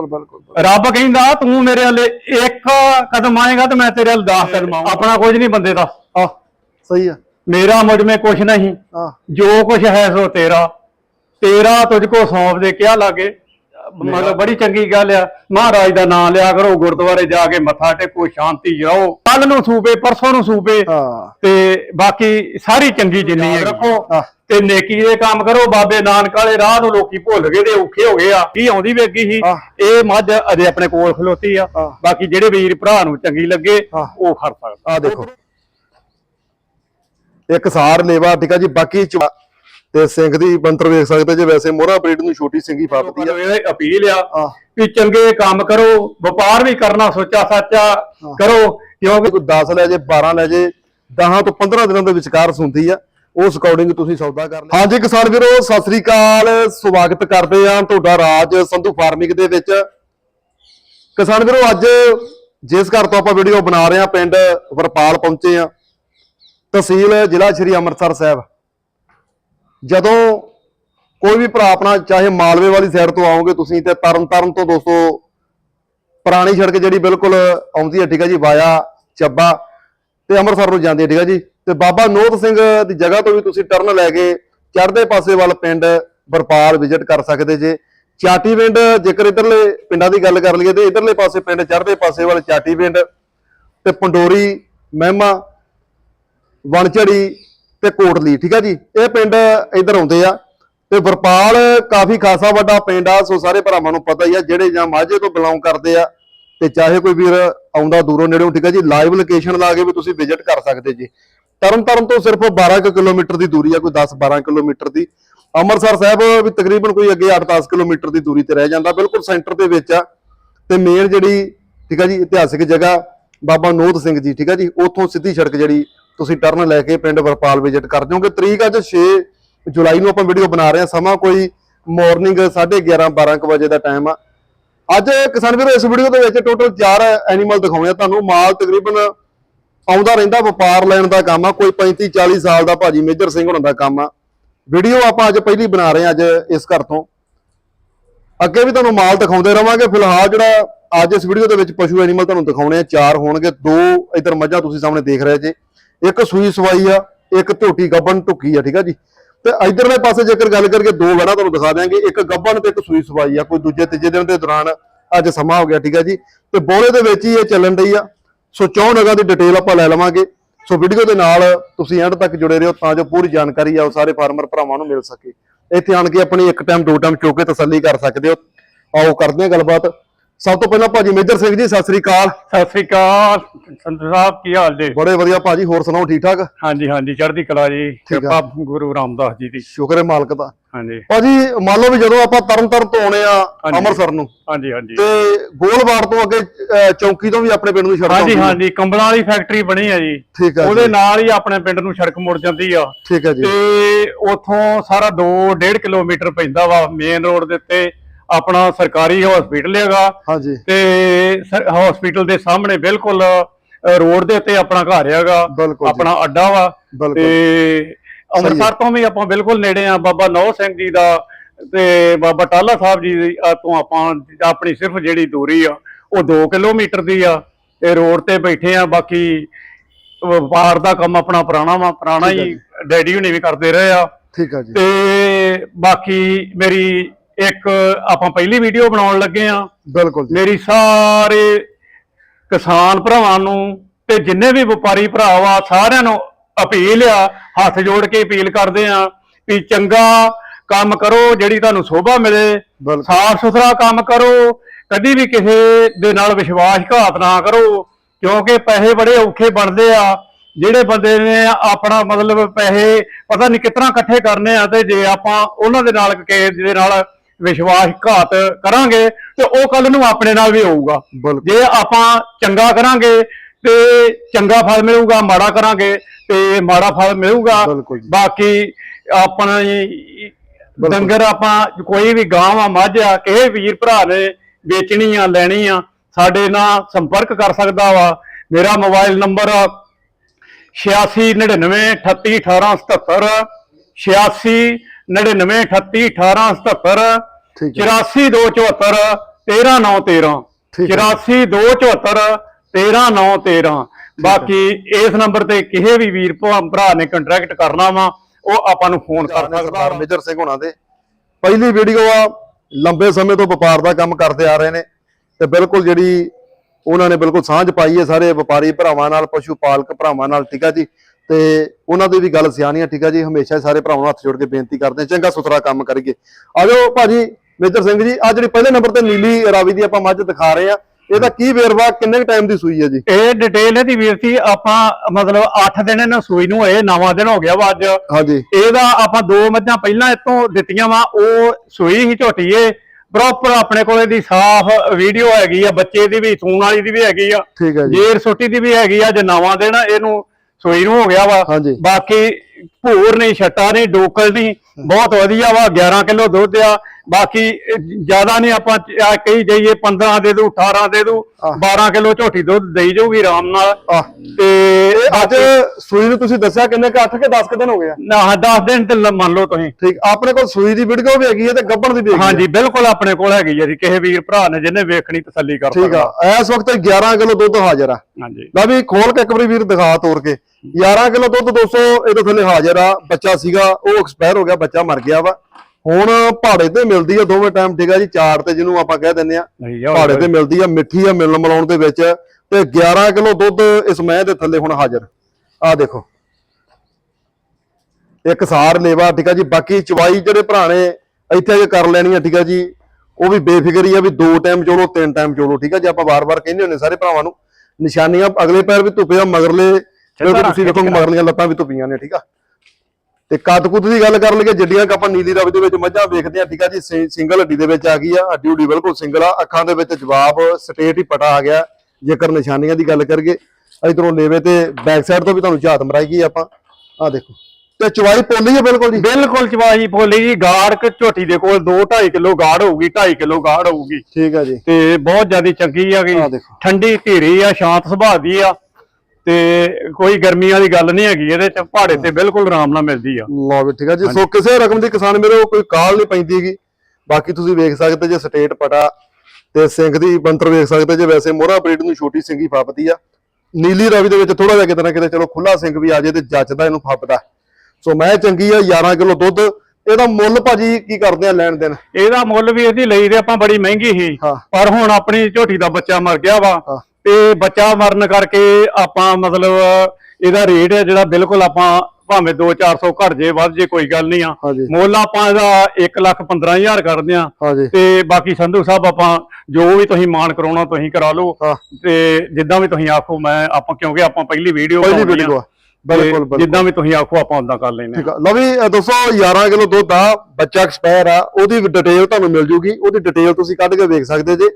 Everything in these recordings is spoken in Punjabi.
ਬਿਲਕੁਲ ਬਿਲਕੁਲ ਰੱਬ ਕਹਿੰਦਾ ਤੂੰ ਮੇਰੇ ਹਲੇ ਇੱਕ ਕਦਮ ਆਏਗਾ ਤੇ ਮੈਂ ਤੇਰੇ ਹਲ 10 ਕਦਮ ਆਵਾਂ ਆਪਣਾ ਕੁਝ ਨਹੀਂ ਬੰਦੇ ਦਾ। ਆ। ਸਹੀ ਆ। ਮੇਰਾ ਮੁਝ ਮੇ ਕੁਛ ਨਹੀਂ। ਜੋ ਕੁਛ ਹੈ ਸੋ ਤੇਰਾ। ਤੇਰਾ ਤੁਝ ਕੋ ਸੌਂਪ ਦੇ ਕਿਆ ਲਾਗੇ? ਮਤਲਬ ਬੜੀ ਚੰਗੀ ਗੱਲ ਆ। ਮਹਾਰਾਜ ਦਾ ਨਾਮ ਲਿਆ ਕਰੋ ਗੁਰਦੁਆਰੇ ਜਾ ਕੇ ਮੱਥਾ ਟੇਕੋ ਸ਼ਾਂਤੀ ਰਹੋ ਕੱਲ ਨੂੰ ਸੂਬੇ ਪਰਸੋਂ ਨੂੰ ਸੂਬੇ। ਤੇ ਬਾਕੀ ਸਾਰੀ ਚੰਗੀ ਜਿੰਨੀ ਹੈ ਰੱਖੋ। ਤੇ ਨੇਕੀ ਦੇ ਕੰਮ ਕਰੋ ਬਾਬੇ ਨਾਨਕ ਵਾਲੇ ਰਾਹ ਨੂੰ ਲੋਕੀ ਭੁੱਲ ਗਏ ਤੇ ਔਖੇ ਹੋ ਗਏ ਆ। ਕੀ ਆਉਂਦੀ ਵੇਗੀ ਸੀ। ਇਹ ਮੱਝ ਅਜੇ ਆਪਣੇ ਕੋਲ ਖਲੋਤੀ ਆ। ਬਾਕੀ ਜਿਹੜੇ ਵੀਰ ਭਰਾ ਨੂੰ ਚੰਗੀ ਲੱਗੇ। ਉਹ ਖੜ ਸਕਦਾ। ਆ ਦੇਖੋ। ਇੱਕ ਸਾਰ ਲੇਵਾ ਠੀਕ ਆ ਜੀ ਬਾਕੀ ਤੇ ਸਿੰਘ ਦੀ ਬੰਤਰ ਵੇਖ ਸਕਦੇ ਜੇ ਵੈਸੇ ਮੋਹਰਾ ਬਰੀਡ ਨੂੰ ਛੋਟੀ ਸਿੰਘੀ ਫੱਬਦੀ ਆ। ਇਹ ਅਪੀਲ ਆ ਵੀ ਚੰਗੇ ਕੰਮ ਕਰੋ ਵਪਾਰ ਵੀ ਕਰਨਾ ਸੋਚਾ ਸਾਚਾ ਕਰੋ ਕਿਉਂਕਿ ਕੋਈ 10 ਲੈ ਜੇ 12 ਲੈ ਜੇ 10 ਤੋਂ 15 ਦਿਨਾਂ ਦੇ ਵਿਚਕਾਰ ਸੁਣਦੀ ਆ। ਉਸ ਅਕੋਰਡਿੰਗ ਤੁਸੀਂ ਸੌਦਾ ਕਰ ਲਿਆ ਹਾਂਜੀ ਕਿਸਾਨ ਵੀਰੋ ਸਤਿ ਸ੍ਰੀ ਅਕਾਲ। ਸਵਾਗਤ ਕਰਦੇ ਆ ਤੁਹਾਡਾ ਰਾਜ ਸੰਧੂ ਫਾਰਮਿੰਗ ਦੇ ਵਿੱਚ। ਕਿਸਾਨ ਵੀਰੋ ਅੱਜ ਜਿਸ ਘਰ ਤੋਂ ਆਪਾਂ ਵੀਡੀਓ ਬਣਾ ਰਹੇ ਆ ਪਿੰਡ ਵਰਪਾਲ ਪਹੁੰਚੇ ਆ। ਤਹਿਸੀਲ ਜ਼ਿਲ੍ਹਾ ਸ਼੍ਰੀ ਅੰਮ੍ਰਿਤਸਰ ਸਾਹਿਬ। ਜਦੋਂ ਕੋਈ ਵੀ ਭਰਾ ਆਪਣਾ ਚਾਹੇ ਮਾਲਵੇ ਵਾਲੀ ਸਾਈਡ ਤੋਂ ਆਓਗੇ ਤੁਸੀਂ ਤੇ ਤਰਨ ਤਾਰਨ ਤੋਂ ਦੋਸਤੋ, ਪੁਰਾਣੀ ਸੜਕ ਜਿਹੜੀ ਬਿਲਕੁਲ ਆਉਂਦੀ ਹੈ, ਠੀਕ ਹੈ ਜੀ, ਵਾਇਆ ਚੱਬਾ ਤੇ ਅੰਮ੍ਰਿਤਸਰ ਨੂੰ ਜਾਂਦੀ ਹੈ, ਠੀਕ ਹੈ ਜੀ। ਤੇ ਬਾਬਾ ਨੋਤ ਸਿੰਘ ਦੀ ਜਗ੍ਹਾ ਤੋਂ ਵੀ ਤੁਸੀਂ ਟਰਨ ਲੈ ਕੇ ਚੜ੍ਹਦੇ ਪਾਸੇ ਵੱਲ ਪਿੰਡ ਵਰਪਾਲ ਵਿਜ਼ਿਟ ਕਰ ਸਕਦੇ ਜੇ। ਚਾਟੀ ਪਿੰਡ, ਜੇਕਰ ਇਧਰਲੇ ਪਿੰਡਾਂ ਦੀ ਗੱਲ ਕਰ ਲਈਏ ਤੇ ਇਧਰਲੇ ਪਾਸੇ ਪਿੰਡ ਚੜ੍ਹਦੇ ਪਾਸੇ ਵੱਲ ਚਾਟੀ ਪਿੰਡ ਤੇ ਪੰਡੋਰੀ, ਮਹਿਮਾ, ਵਣਝੜੀ ਤੇ ਕੋਟਲੀ, ਠੀਕ ਆ ਜੀ? ਇਹ ਪਿੰਡ ਇਧਰ ਆਉਂਦੇ ਆ ਤੇ ਵਰਪਾਲ ਕਾਫੀ ਖਾਸਾ ਵੱਡਾ ਪਿੰਡ ਆ, ਸੋ ਸਾਰੇ ਭਰਾਵਾਂ ਨੂੰ ਪਤਾ ਹੀ ਆ ਜਿਹੜੇ ਜਾਂ ਮਾਝੇ ਤੋਂ ਬਿਲੋਂਗ ਕਰਦੇ ਆ ਤੇ ਚਾਹੇ ਕੋਈ ਵੀਰ ਆਉਂਦਾ ਦੂਰੋਂ ਨੇੜੋਂ, ਠੀਕ ਆ ਜੀ? ਲਾਈਵ ਲੋਕੇਸ਼ਨ ਲਾ ਕੇ ਵੀ ਤੁਸੀਂ ਵਿਜ਼ਿਟ ਕਰ ਸਕਦੇ ਜੀ। ਤਰਨ ਤਾਰਨ ਤੋਂ ਸਿਰਫ 12 ਕੁ ਕਿਲੋਮੀਟਰ ਦੀ ਦੂਰੀ ਆ, ਕੋਈ 10 12 ਕਿਲੋਮੀਟਰ ਦੀ। ਅੰਮ੍ਰਿਤਸਰ ਸਾਹਿਬ ਵੀ ਤਕਰੀਬਨ ਕੋਈ ਅੱਗੇ 8-10 ਕਿਲੋਮੀਟਰ ਦੀ ਦੂਰੀ ਤੇ ਰਹਿ ਜਾਂਦਾ, ਬਿਲਕੁਲ ਸੈਂਟਰ ਦੇ ਵਿੱਚ ਆ। ਤੇ ਮੇਨ ਜਿਹੜੀ, ਠੀਕ ਆ ਜੀ, ਇਤਿਹਾਸਿਕ ਜਗ੍ਹਾ ਬਾਬਾ ਨੋਤ ਸਿੰਘ ਜੀ, ਠੀਕ ਆ ਜੀ? ਉੱਥੋਂ ਸਿੱਧੀ ਸੜਕ ਜਿਹੜੀ ਤੁਸੀਂ ਟਰਨ ਲੈ ਕੇ ਪਿੰਡ ਵਰਪਾਲ ਵਿਜ਼ਿਟ ਕਰ ਜਾਓਗੇ ਤਰੀਕ ਅੱਜ 6 ਜੁਲਾਈ ਨੂੰ ਆਪਾਂ ਵੀਡੀਓ ਬਣਾ ਰਹੇ ਹਾਂ। ਸਮਾਂ ਕੋਈ ਮਾਰਨਿੰਗ 11:30 12 ਵਜੇ ਦਾ ਟਾਈਮ ਆ। ਅੱਜ ਕਿਸਾਨ ਵੀਰੋ, ਇਸ ਵੀਡੀਓ ਦੇ ਵਿੱਚ ਟੋਟਲ 4 ਐਨੀਮਲ ਦਿਖਾਉਣੇ ਆ ਤੁਹਾਨੂੰ। ਮਾਲ ਤਕਰੀਬਨ ਆਉਂਦਾ ਰਹਿੰਦਾ, ਵਪਾਰ ਲੈਣ ਦਾ ਕੰਮ ਆ। ਕੋਈ 35 40 ਸਾਲ ਦਾ ਭਾਜੀ ਮੇਜਰ ਸਿੰਘ ਹੋਣਾ ਦਾ ਕੰਮ ਆ। ਵੀਡੀਓ ਆਪਾਂ ਅੱਜ ਪਹਿਲੀ ਬਣਾ ਰਹੇ ਹਾਂ ਅੱਜ ਇਸ ਘਰ ਤੋਂ। ਅੱਗੇ ਵੀ ਤੁਹਾਨੂੰ ਮਾਲ ਦਿਖਾਉਂਦੇ ਰਵਾਂਗੇ। ਫਿਲਹਾਲ ਜਿਹੜਾ ਅੱਜ ਇਸ ਵੀਡੀਓ ਦੇ ਵਿੱਚ ਪਸ਼ੂ ਐਨੀਮਲ ਤੁਹਾਨੂੰ ਦਿਖਾਉਣੇ ਆ। ਚਾਰ ਹੋਣਗੇ। ਦੋ ਇਧਰ ਮੱਝਾਂ ਤੁਸੀਂ ਸਾਹਮਣੇ ਦੇਖ ਰਹੇ ਜੇ। ਇੱਕ ਸੂਈ ਸਵਾਈ ਆ, ਇੱਕ ਝੋਟੀ ਗੱਬਨ ਢੁੱਕੀ ਆ, ਠੀਕ ਆ ਜੀ? ਤੇ ਇਧਰਲੇ ਪਾਸੇ ਜੇਕਰ ਗੱਲ ਕਰੀਏ, ਦੋ ਵੜਾ ਤੁਹਾਨੂੰ ਦਿਖਾ ਦਿਆਂਗੇ, ਇੱਕ ਗੱਬਨ ਤੇ ਇੱਕ ਸੂਈ ਸਵਾਈ ਆ, ਕੋਈ ਦੂਜੇ ਤੀਜੇ ਦਿਨ ਦੇ ਦੌਰਾਨ ਅੱਜ ਸਮਾਂ ਹੋ ਗਿਆ, ਠੀਕ ਆ ਜੀ? ਤੇ ਬੋਲੇ ਦੇ ਵਿੱਚ ਹੀ ਇਹ ਚੱਲਣ ਰਹੀ ਆ। ਸੋ ਚੌਂ ਨਗਾਂ ਦੀ ਡਿਟੇਲ ਆਪਾਂ ਲੈ ਲਵਾਂਗੇ। ਸੋ ਵੀਡੀਓ ਦੇ ਨਾਲ ਤੁਸੀਂ ਐਂਡ ਤੱਕ ਜੁੜੇ ਰਹੋ, ਤਾਂ ਜੋ ਪੂਰੀ ਜਾਣਕਾਰੀ ਆ ਉਹ ਸਾਰੇ ਫਾਰਮਰ ਭਰਾਵਾਂ ਨੂੰ ਮਿਲ ਸਕੇ। ਇੱਥੇ ਆਣ ਕੇ ਆਪਣੀ ਇੱਕ ਟਾਈਮ ਦੋ ਟਾਈਮ ਚੋ ਕੇ ਤਸੱਲੀ ਕਰ ਸਕਦੇ ਹੋ। ਆਓ ਕਰਦੇ ਹਾਂ ਗੱਲਬਾਤ। ਸਭ ਤੋਂ ਪਹਿਲਾਂ ਭਾਜੀ ਮੇਜਰ ਸਿੰਘ ਜੀ ਸਤਿ ਸ੍ਰੀ ਅਕਾਲ। ਸਤਿ ਸ੍ਰੀ ਅਕਾਲ। ਸੰਤ ਸਾਹਿਬ ਕੀ ਹਾਲ ਜੀ? ਬੜੇ ਵਧੀਆ ਭਾਜੀ ਹੋਰ ਸੁਣਾਓ ਠੀਕ ਠਾਕ? ਹਾਂਜੀ ਹਾਂਜੀ ਚੜ੍ਹਦੀ ਕਲਾ ਜੀ ਆ। ਕਿਰਪਾ ਗੁਰੂ ਰਾਮਦਾਸ ਜੀ ਦੀ। ਸ਼ੁਕਰ ਹੈ ਮਾਲਕ ਦਾ। ਹਾਂਜੀ। ਭਾਜੀ ਮੰਨ ਲਓ ਵੀ ਜਦੋਂ ਆਪਾਂ ਤਰਨ ਤਾਰਨ ਤੋਂ ਆਉਣੇ ਆ। ਅੰਮ੍ਰਿਤਸਰ ਨੂੰ ਹਾਂਜੀ ਹਾਂਜੀ। ਤੇ ਗੋਲਬਾੜ ਤੋਂ ਅੱਗੇ ਚੌਂਕੀ ਤੋਂ ਵੀ ਆਪਣੇ ਪਿੰਡ ਨੂੰ ਸੜਕ ਹਾਂਜੀ। ਹਾਂਜੀ ਕੰਬਲਾਂ ਵਾਲੀ ਫੈਕਟਰੀ ਬਣੀ ਆ ਜੀ। ਠੀਕ ਹੈ ਉਹਦੇ ਨਾਲ ਹੀ ਆਪਣੇ ਪਿੰਡ ਨੂੰ ਸੜਕ ਮੁੜ ਜਾਂਦੀ ਆ। ਠੀਕ ਹੈ ਜੀ। ਤੇ ਉਥੋਂ ਸਾਰਾ 2 1.5 ਕਿਲੋਮੀਟਰ ਪੈਂਦਾ ਵਾ ਮੇਨ ਰੋਡ ਦੇ ਉੱਤੇ। ਆਪਣਾ ਸਰਕਾਰੀ ਹਸਪੀਟਲ ਹੈਗਾ। ਹਾਂਜੀ। ਤੇ ਹਸਪੀਟਲ ਦੇ ਸਾਹਮਣੇ ਬਿਲਕੁਲ ਰੋਡ ਦੇ ਉੱਤੇ ਆਪਣਾ ਘਰ ਹੈਗਾ। ਆਪਣਾ ਅੱਡਾ ਵਾ। ਤੇ ਅੰਮ੍ਰਿਤਸਰ ਤੋਂ ਵੀ ਆਪਾਂ ਬਿਲਕੁਲ ਨੇੜੇ ਆ। ਬਾਬਾ ਨੌ ਸਿੰਘ ਜੀ ਦਾ ਤੇ ਬਾਬਾ ਟਾਲਾ ਸਾਹਿਬ ਜੀ ਤੋਂ ਆਪਾਂ ਆਪਣੀ ਸਿਰਫ ਜਿਹੜੀ ਦੂਰੀ ਆ ਉਹ 2 ਕਿਲੋਮੀਟਰ ਦੀ ਆ। ਤੇ ਰੋਡ ਤੇ ਬੈਠੇ ਆ। ਬਾਕੀ ਵਪਾਰ ਦਾ ਕੰਮ ਆਪਣਾ ਪੁਰਾਣਾ ਵਾ। ਪੁਰਾਣਾ ਹੈ ਡੈਡੀ ਹੁਣੇ ਵੀ ਕਰਦੇ ਰਹੇ ਆ। ਠੀਕ ਹੈ ਜੀ। ਤੇ ਬਾਕੀ ਮੇਰੀ ਇੱਕ ਆਪਾਂ ਪਹਿਲੀ ਵੀਡੀਓ ਬਣਾਉਣ ਲੱਗੇ ਆ ਬਿਲਕੁਲ ਮੇਰੀ ਸਾਰੇ ਕਿਸਾਨ ਭਰਾਵਾਂ ਨੂੰ ਤੇ ਜਿੰਨੇ ਵੀ ਵਪਾਰੀ ਭਰਾ ਵਾ ਸਾਰਿਆਂ ਨੂੰ ਅਪੀਲ ਆ ਹੱਥ ਜੋੜ ਕੇ ਅਪੀਲ ਕਰਦੇ ਆ ਵੀ ਚੰਗਾ ਕੰਮ ਕਰੋ ਜਿਹੜੀ ਤੁਹਾਨੂੰ ਸੋਭਾ ਮਿਲੇ ਸਾਫ਼ ਸੁਥਰਾ ਕੰਮ ਕਰੋ ਕਦੀ ਵੀ ਕਿਸੇ ਦੇ ਨਾਲ ਵਿਸ਼ਵਾਸਘਾਤ ਨਾ ਕਰੋ ਕਿਉਂਕਿ ਪੈਸੇ ਬੜੇ ਔਖੇ ਬਣਦੇ ਆ। ਜਿਹੜੇ ਬੰਦੇ ਨੇ ਆਪਣਾ ਮਤਲਬ ਪੈਸੇ ਪਤਾ ਨਹੀਂ ਕਿਤਨਾ ਇਕੱਠੇ ਕਰਨੇ ਆ ਤੇ ਜੇ ਆਪਾਂ ਉਹਨਾਂ ਦੇ ਨਾਲ ਕਿਸੇ ਦੇ ਨਾਲ ਵਿਸ਼ਵਾਸਘਾਤ ਕਰਾਂਗੇ ਤੇ ਉਹ ਕੱਲ ਨੂੰ ਆਪਣੇ ਨਾਲ ਵੀ ਹੋਊਗਾ। ਬਿਲਕੁਲ। ਜੇ ਆਪਾਂ ਚੰਗਾ ਕਰਾਂਗੇ ਤੇ ਚੰਗਾ ਫਲ ਮਿਲੂਗਾ ਮਾੜਾ ਕਰਾਂਗੇ ਤੇ ਮਾੜਾ ਫਲ ਮਿਲੂਗਾ। ਬਾਕੀ ਆਪਣਾ ਡੰਗਰ ਆਪਾਂ ਕੋਈ ਵੀ ਗਾਂ ਆ ਮੱਝ ਆ ਕਿਸੇ ਵੀਰ ਭਰਾ ਨੇ ਵੇਚਣੀ ਆ ਲੈਣੀ ਆ ਸਾਡੇ ਨਾਲ ਸੰਪਰਕ ਕਰ ਸਕਦਾ ਵਾ। ਮੇਰਾ ਮੋਬਾਈਲ ਨੰਬਰ 8699381877 8699381877 ਠੀਕ ਹੈ। 84274 13 9 13 ਠੀਕ ਹੈ। 84 274 13 9 13 ਬਾਕੀ ਇਸ ਨੰਬਰ ਤੇ ਕਿਸੇ ਵੀ ਵੀਰ ਭਰਾ ਨੇ ਕੰਟਰੈਕਟ ਕਰਨਾ ਵਾ ਉਹ ਆਪਾਂ ਨੂੰ ਫੋਨ ਕਰ ਸਕਦਾ। ਮੇਜਰ ਸਿੰਘ ਹੋਣਾ ਦੇ। ਪਹਿਲੀ ਵੀਡੀਓ ਆ ਲੰਬੇ ਸਮੇਂ ਤੋਂ ਵਪਾਰ ਦਾ ਕੰਮ ਕਰਦੇ ਆ ਰਹੇ ਨੇ। ਤੇ ਬਿਲਕੁਲ ਜਿਹੜੀ ਉਹਨਾਂ ਨੇ ਬਿਲਕੁਲ ਸਾਂਝ ਪਾਈ ਹੈ ਸਾਰੇ ਵਪਾਰੀ ਭਰਾਵਾਂ ਨਾਲ ਪਸ਼ੂ ਪਾਲਕ ਭਰਾਵਾਂ ਨਾਲ ਠੀਕ ਆ ਜੀ। ਤੇ ਉਹਨਾਂ ਦੀ ਵੀ ਗੱਲ ਸਿਆਣੀ ਆ ਠੀਕ ਆ ਜੀ ਹਮੇਸ਼ਾ ਹੀ ਸਾਰੇ ਭਰਾਵਾਂ ਨੂੰ ਹੱਥ ਜੋੜ ਕੇ ਬੇਨਤੀ ਕਰਦੇ ਆ, ਚੰਗਾ ਸੁਥਰਾ ਕੰਮ ਕਰੀਏ। ਆਜੋ ਭਾਜੀ ਮੇਜਰ ਸਿੰਘ ਜੀ ਆ ਜਿਹੜੀ ਪਹਿਲੇ ਨੰਬਰ ਤੇ ਨੀਲੀ ਰਾਵੀ ਦੀ ਆਪਾਂ ਮੱਝ ਦਿਖਾ ਰਹੇ ਆ ਇਹਦਾ ਕੀ ਵੇਰਵਾ ਕਿੰਨੇ ਕੁ ਟਾਈਮ ਦੀ ਸੂਈ ਹੈ ਜੀ? ਇਹ ਡਿਟੇਲ ਇਹਦੀ ਵੀਰ ਸੀ ਆਪਾਂ ਮਤਲਬ 8 ਦਿਨ ਇਹਨੂੰ ਸੂਈ ਨੂੰ ਹੋਏ ਨਵਾਂ ਦਿਨ ਹੋ ਗਿਆ ਵਾ ਅੱਜ। ਹਾਂਜੀ। ਇਹਦਾ ਆਪਾਂ ਦੋ ਮੱਝਾਂ ਪਹਿਲਾਂ ਇਤੋਂ ਦਿੱਤੀਆਂ ਵਾ ਉਹ ਸੂਈ ਹੀ ਝੋਟੀ ਏ। ਪ੍ਰੋਪਰ ਆਪਣੇ ਕੋਲ ਇਹਦੀ ਸਾਫ਼ ਵੀਡੀਓ ਹੈਗੀ ਆ ਬੱਚੇ ਦੀ ਵੀ ਸੂਣ ਵਾਲੀ ਦੀ ਵੀ ਹੈਗੀ ਆ। ਠੀਕ ਹੈ ਜੀ। ਜੇਰ ਸੋਟੀ ਦੀ ਵੀ ਹੈਗੀ ਆ ਜੇ ਨਵਾਂ ਦਿਨ ਇਹਨੂੰ ਸੂਈ ਨੂੰ ਹੋ ਗਿਆ ਵਾ। ਹਾਂਜੀ। ਬਾਕੀ ਭੂਰ ਨਹੀਂ ਛੱਟਾ ਨਹੀਂ ਡੋਕਲ ਨਹੀਂ। ਬਹੁਤ ਵਧੀਆ ਵਾ 11 ਕਿਲੋ ਦੁੱਧ ਆ। ਬਾਕੀ ਜ਼ਿਆਦਾ ਨਹੀਂ ਆਪਾਂ ਕਹੀ ਜਾਈਏ 15 ਦੇ ਦੂ 18 ਦੇ ਦੂ ਆਹ। 12 ਕਿਲੋ ਝੋਟੀ ਦੁੱਧ ਦੇਈ ਜਾਊਗੀ ਆਰਾਮ ਨਾਲ। ਤੇ ਅੱਜ ਸੂਈ ਨੂੰ ਤੁਸੀਂ ਦੱਸਿਆ ਕਿੰਨੇ ਕ 8 ਕੇ 10 ਕ ਦਿਨ ਹੋ ਗਏ ਆ? ਨਾ 10 ਦਿਨ ਤੇ ਮੰਨ ਲਓ ਤੁਸੀਂ। ਠੀਕ ਆਪਣੇ ਕੋਲ ਸੂਈ ਦੀ ਵੀਡੀਓ ਵੀ ਹੈਗੀ ਹੈ ਤੇ ਗੱਬਣ ਦੀ ਵੀ ਹੈਗੀ ਹੈ ਹਾਂਜੀ ਬਿਲਕੁਲ ਆਪਣੇ ਕੋਲ ਹੈਗੀ ਆ ਜੀ ਕਿਸੇ ਵੀਰ ਭਰਾ ਨੇ ਜਿਹਨੇ ਵੇਖਣੀ ਤਸੱਲੀ ਕਰ ਠੀਕ ਆ ਇਸ ਵਕਤ 11 ਕਿਲੋ ਦੁੱਧ ਹਾਜ਼ਰ ਆ। ਹਾਂਜੀ। ਲੈ ਵੀ ਖੋਲ ਕੇ ਇੱਕ ਵਾਰੀ ਵੀਰ ਦਿਖਾ ਤੋੜ ਕੇ। 11 ਕਿਲੋ ਦੁੱਧ 200 ਇਹਦੇ ਥੱਲੇ ਹਾਜ਼ਰ ਆ ਬੱਚਾ ਸੀਗਾ ਉਹ ਐਕਸਪਾਇਰ ਹੋ ਗਿਆ ਬੱਚਾ ਮਰ ਗਿਆ ਵਾ। ਹੁਣ ਪਹਾੜੇ ਤੇ ਮਿਲਦੀ ਆ ਦੋਵੇਂ ਟਾਈਮ ਠੀਕ ਆ ਜੀ? ਚਾਰ ਤੇ ਜਿਹਨੂੰ ਆਪਾਂ ਕਹਿ ਦਿੰਦੇ ਆ। ਪਹਾੜੇ ਤੇ ਮਿਲਦੀ ਆ ਮਿੱਠੀ ਆ ਮਿਲਣ ਮਿਲਾਉਣ ਦੇ ਵਿੱਚ। ਤੇ 11 ਕਿਲੋ ਦੁੱਧ ਇਸ ਮਹਿ ਦੇ ਥੱਲੇ ਹੁਣ ਹਾਜ਼ਰ। ਆ ਦੇਖੋ। ਇੱਕ ਸਾਰ ਲੇਵਾ ਠੀਕ ਆ ਜੀ? ਬਾਕੀ ਚਵਾਈ ਜਿਹੜੇ ਭਰਾ ਨੇ ਇੱਥੇ ਜੇ ਕਰ ਲੈਣੀ ਆ ਠੀਕ ਆ ਜੀ? ਉਹ ਵੀ ਬੇਫਿਕਰੀ ਆ ਵੀ ਦੋ ਟਾਈਮ ਚੋਲੋ ਤਿੰਨ ਟਾਈਮ ਚੋਲੋ ਠੀਕ ਆ ਜੀ? ਆਪਾਂ ਵਾਰ-ਵਾਰ ਕਹਿੰਦੇ ਹੁੰਦੇ ਸਾਰੇ ਭਰਾਵਾਂ ਨੂੰ। ਨਿਸ਼ਾਨੀਆਂ ਅਗਲੇ ਪੈਰ ਵੀ ਧੁੱਪੇ ਆ ਮਗਰਲੇ ਤੁਸੀਂ ਦੇਖੋ ਮਗਰਲੀਆਂ ਲੱਤਾਂ ਵੀ ਧੁੱਪੀਆਂ ਨੇ ਠੀਕ ਆ? ਤੇ ਕੱਦ ਕੁੱਦ ਦੀ ਗੱਲ ਕਰ ਲਈਏ ਜੱਡੀਆਂ ਆਪਾਂ ਨੀਲੀ ਰਵੀ ਦੇ ਵਿੱਚ ਮੱਝਾਂ ਵੇਖਦੇ ਆ ਠੀਕ ਆ ਜੀ ਸਿੰਗਲ ਹੱਡੀ ਦੇ ਵਿੱਚ ਆ ਗਈ ਆ ਹੱਡੀ ਹੁੱਡੀ ਬਿਲਕੁਲ ਸਿੰਗਲ ਆ ਅੱਖਾਂ ਦੇ ਵਿੱਚ ਜਵਾਬ ਸਟੇਟ ਹੀ ਪਟਾ ਆ ਗਿਆ ਜੇਕਰ ਨਿਸ਼ਾਨੀਆਂ ਦੀ ਗੱਲ ਕਰੀਏ ਇਧਰੋਂ ਲੇਵੇ ਤੇ ਬੈਕ ਸਾਈਡ ਤੋਂ ਵੀ ਤੁਹਾਨੂੰ ਝਾਤ ਮਰਾਈ ਗਈ ਆਪਾਂ ਆ ਦੇਖੋ ਤੇ ਚਵਾਈ ਪੋਲੀ ਹੈ ਬਿਲਕੁਲ ਜੀ? ਬਿਲਕੁਲ ਚਵਾਈ ਬੋਲੀ ਜੀ ਗਾੜ ਕ ਝੋਟੀ ਦੇ ਕੋਲ 2 2.5 ਕਿਲੋ ਗਾੜ ਹੋਊਗੀ 2.5 ਕਿਲੋ ਗਾੜ ਹੋਊਗੀ। ਠੀਕ ਆ ਜੀ। ਤੇ ਬਹੁਤ ਜ਼ਿਆਦਾ ਚੰਗੀ ਆਹ ਦੇਖੋ। ਠੰਡੀ ਧੀਰੀ ਆ ਸ਼ਾਂਤ ਸੁਭਾਅ ਦੀ ਆ ਤੇ ਕੋਈ ਗਰਮੀ ਵਾਲੀ ਗੱਲ ਨਹੀਂ ਹੈਗੀ ਇਹਦੇ ਚ ਪਹਾੜੇ ਤੇ ਬਿਲਕੁਲ ਆਰਾਮ ਨਾਲ ਮਿਲਦੀ ਆ। ਲਓ ਵੀ ਠੀਕ ਆ ਜੀ। ਸੋ ਕਿਸੇ ਰਕਮ ਦੀ ਕਿਸਾਨ ਮੇਰੇ ਕੋਈ ਕਾਲ ਨਹੀਂ ਪੈਂਦੀ ਹੈਗੀ। ਬਾਕੀ ਤੁਸੀਂ ਵੇਖ ਸਕਦੇ ਜੇ ਸਟੇਟ ਪਟਾ ਤੇ ਸਿੰਘ ਦੀ ਬੰਤਰ ਵੇਖ ਸਕਦੇ ਜੇ। ਵੈਸੇ ਮੋਹਰਾ ਬਰੀਡ ਨੂੰ ਛੋਟੀ ਸਿੰਘੀ ਫੱਬਦੀ ਆ। ਨੀਲੀ ਰਵੀ ਦੇ ਵਿੱਚ ਥੋੜਾ ਜਿਹਾ ਕਿਤੇ ਨਾ ਕਿਤੇ ਚਲੋ ਖੁੱਲਾ ਸਿੰਘ ਵੀ ਆ ਜੇ ਤੇ ਜੱਚਦਾ ਇਹਨੂੰ ਫੱਬਦਾ ਸੋ ਮੈਂ ਚੰਗੀ ਆ 11 ਕਿਲੋ ਦੁੱਧ। ਇਹਦਾ ਮੁੱਲ ਭਾਜੀ ਕੀ ਕਰਦੇ ਆ ਲੈਣ ਦੇਣ? ਇਹਦਾ ਮੁੱਲ ਵੀ ਇਹਦੀ ਲਈ ਦੇ ਆਪਾਂ ਬੜੀ ਮਹਿੰਗੀ ਸੀ। ਪਰ ਹੁਣ ਆਪਣੀ ਝੋਟੀ ਦਾ ਬੱਚਾ ਮਰ ਗਿਆ ਵਾ। ਤੇ ਬੱਚਾ ਮਰਨ ਕਰਕੇ ਆਪਾਂ ਮਤਲਬ ਇਹਦਾ ਰੇਟ ਹੈ ਜਿਹੜਾ ਬਿਲਕੁਲ ਆਪਾਂ ਭਾਵੇਂ 2-400 ਘਟ ਜੇ ਵੱਧ ਜੇ ਕੋਈ ਗੱਲ ਨਹੀਂ ਆ। ਹਾਂਜੀ। ਮੁੱਲ ਆਪਾਂ ਇਹਦਾ 1 ਲੱਖ 15000 ਕਰਦੇ ਆ। ਹਾਂਜੀ। ਤੇ ਬਾਕੀ ਸੰਧੂ ਸਾਹਿਬ ਆਪਾਂ ਜੋ ਵੀ ਤੁਸੀਂ ਮਾਨ ਕਰਾਉਣਾ ਤੁਸੀਂ ਕਰਾ ਲਓ। ਹਾਂ। ਤੇ ਜਿੱਦਾਂ ਵੀ ਤੁਸੀਂ ਆਖੋ ਮੈਂ ਆਪਾਂ ਕਿਉਂਕਿ ਆਪਾਂ ਪਹਿਲੀ ਵੀਡੀਓ ਪਹਿਲੀ ਵੀਡੀਓ ਆ। ਬਿਲਕੁਲ ਬਿਲਕੁਲ। ਜਿੱਦਾਂ ਵੀ ਤੁਸੀਂ ਆਖੋ ਆਪਾਂ ਉਦਾਂ ਕਰ ਲੈਨੇ ਠੀਕ ਆ। ਲਓ ਵੀ ਅ, ਦੋਸਤੋ 11 ਕਿਲੋ ਦੁੱਧ ਆ ਬੱਚਾ ਐਕਸਪਾਇਰ ਆ ਉਹਦੀ ਡਿਟੇਲ ਤੁਹਾਨੂੰ ਮਿਲ ਜੂਗੀ। ਉਹਦੀ ਡਿਟੇਲ ਤੁਸੀਂ ਕੱਢ ਕੇ ਵੇਖ ਸਕਦੇ ਜੇ।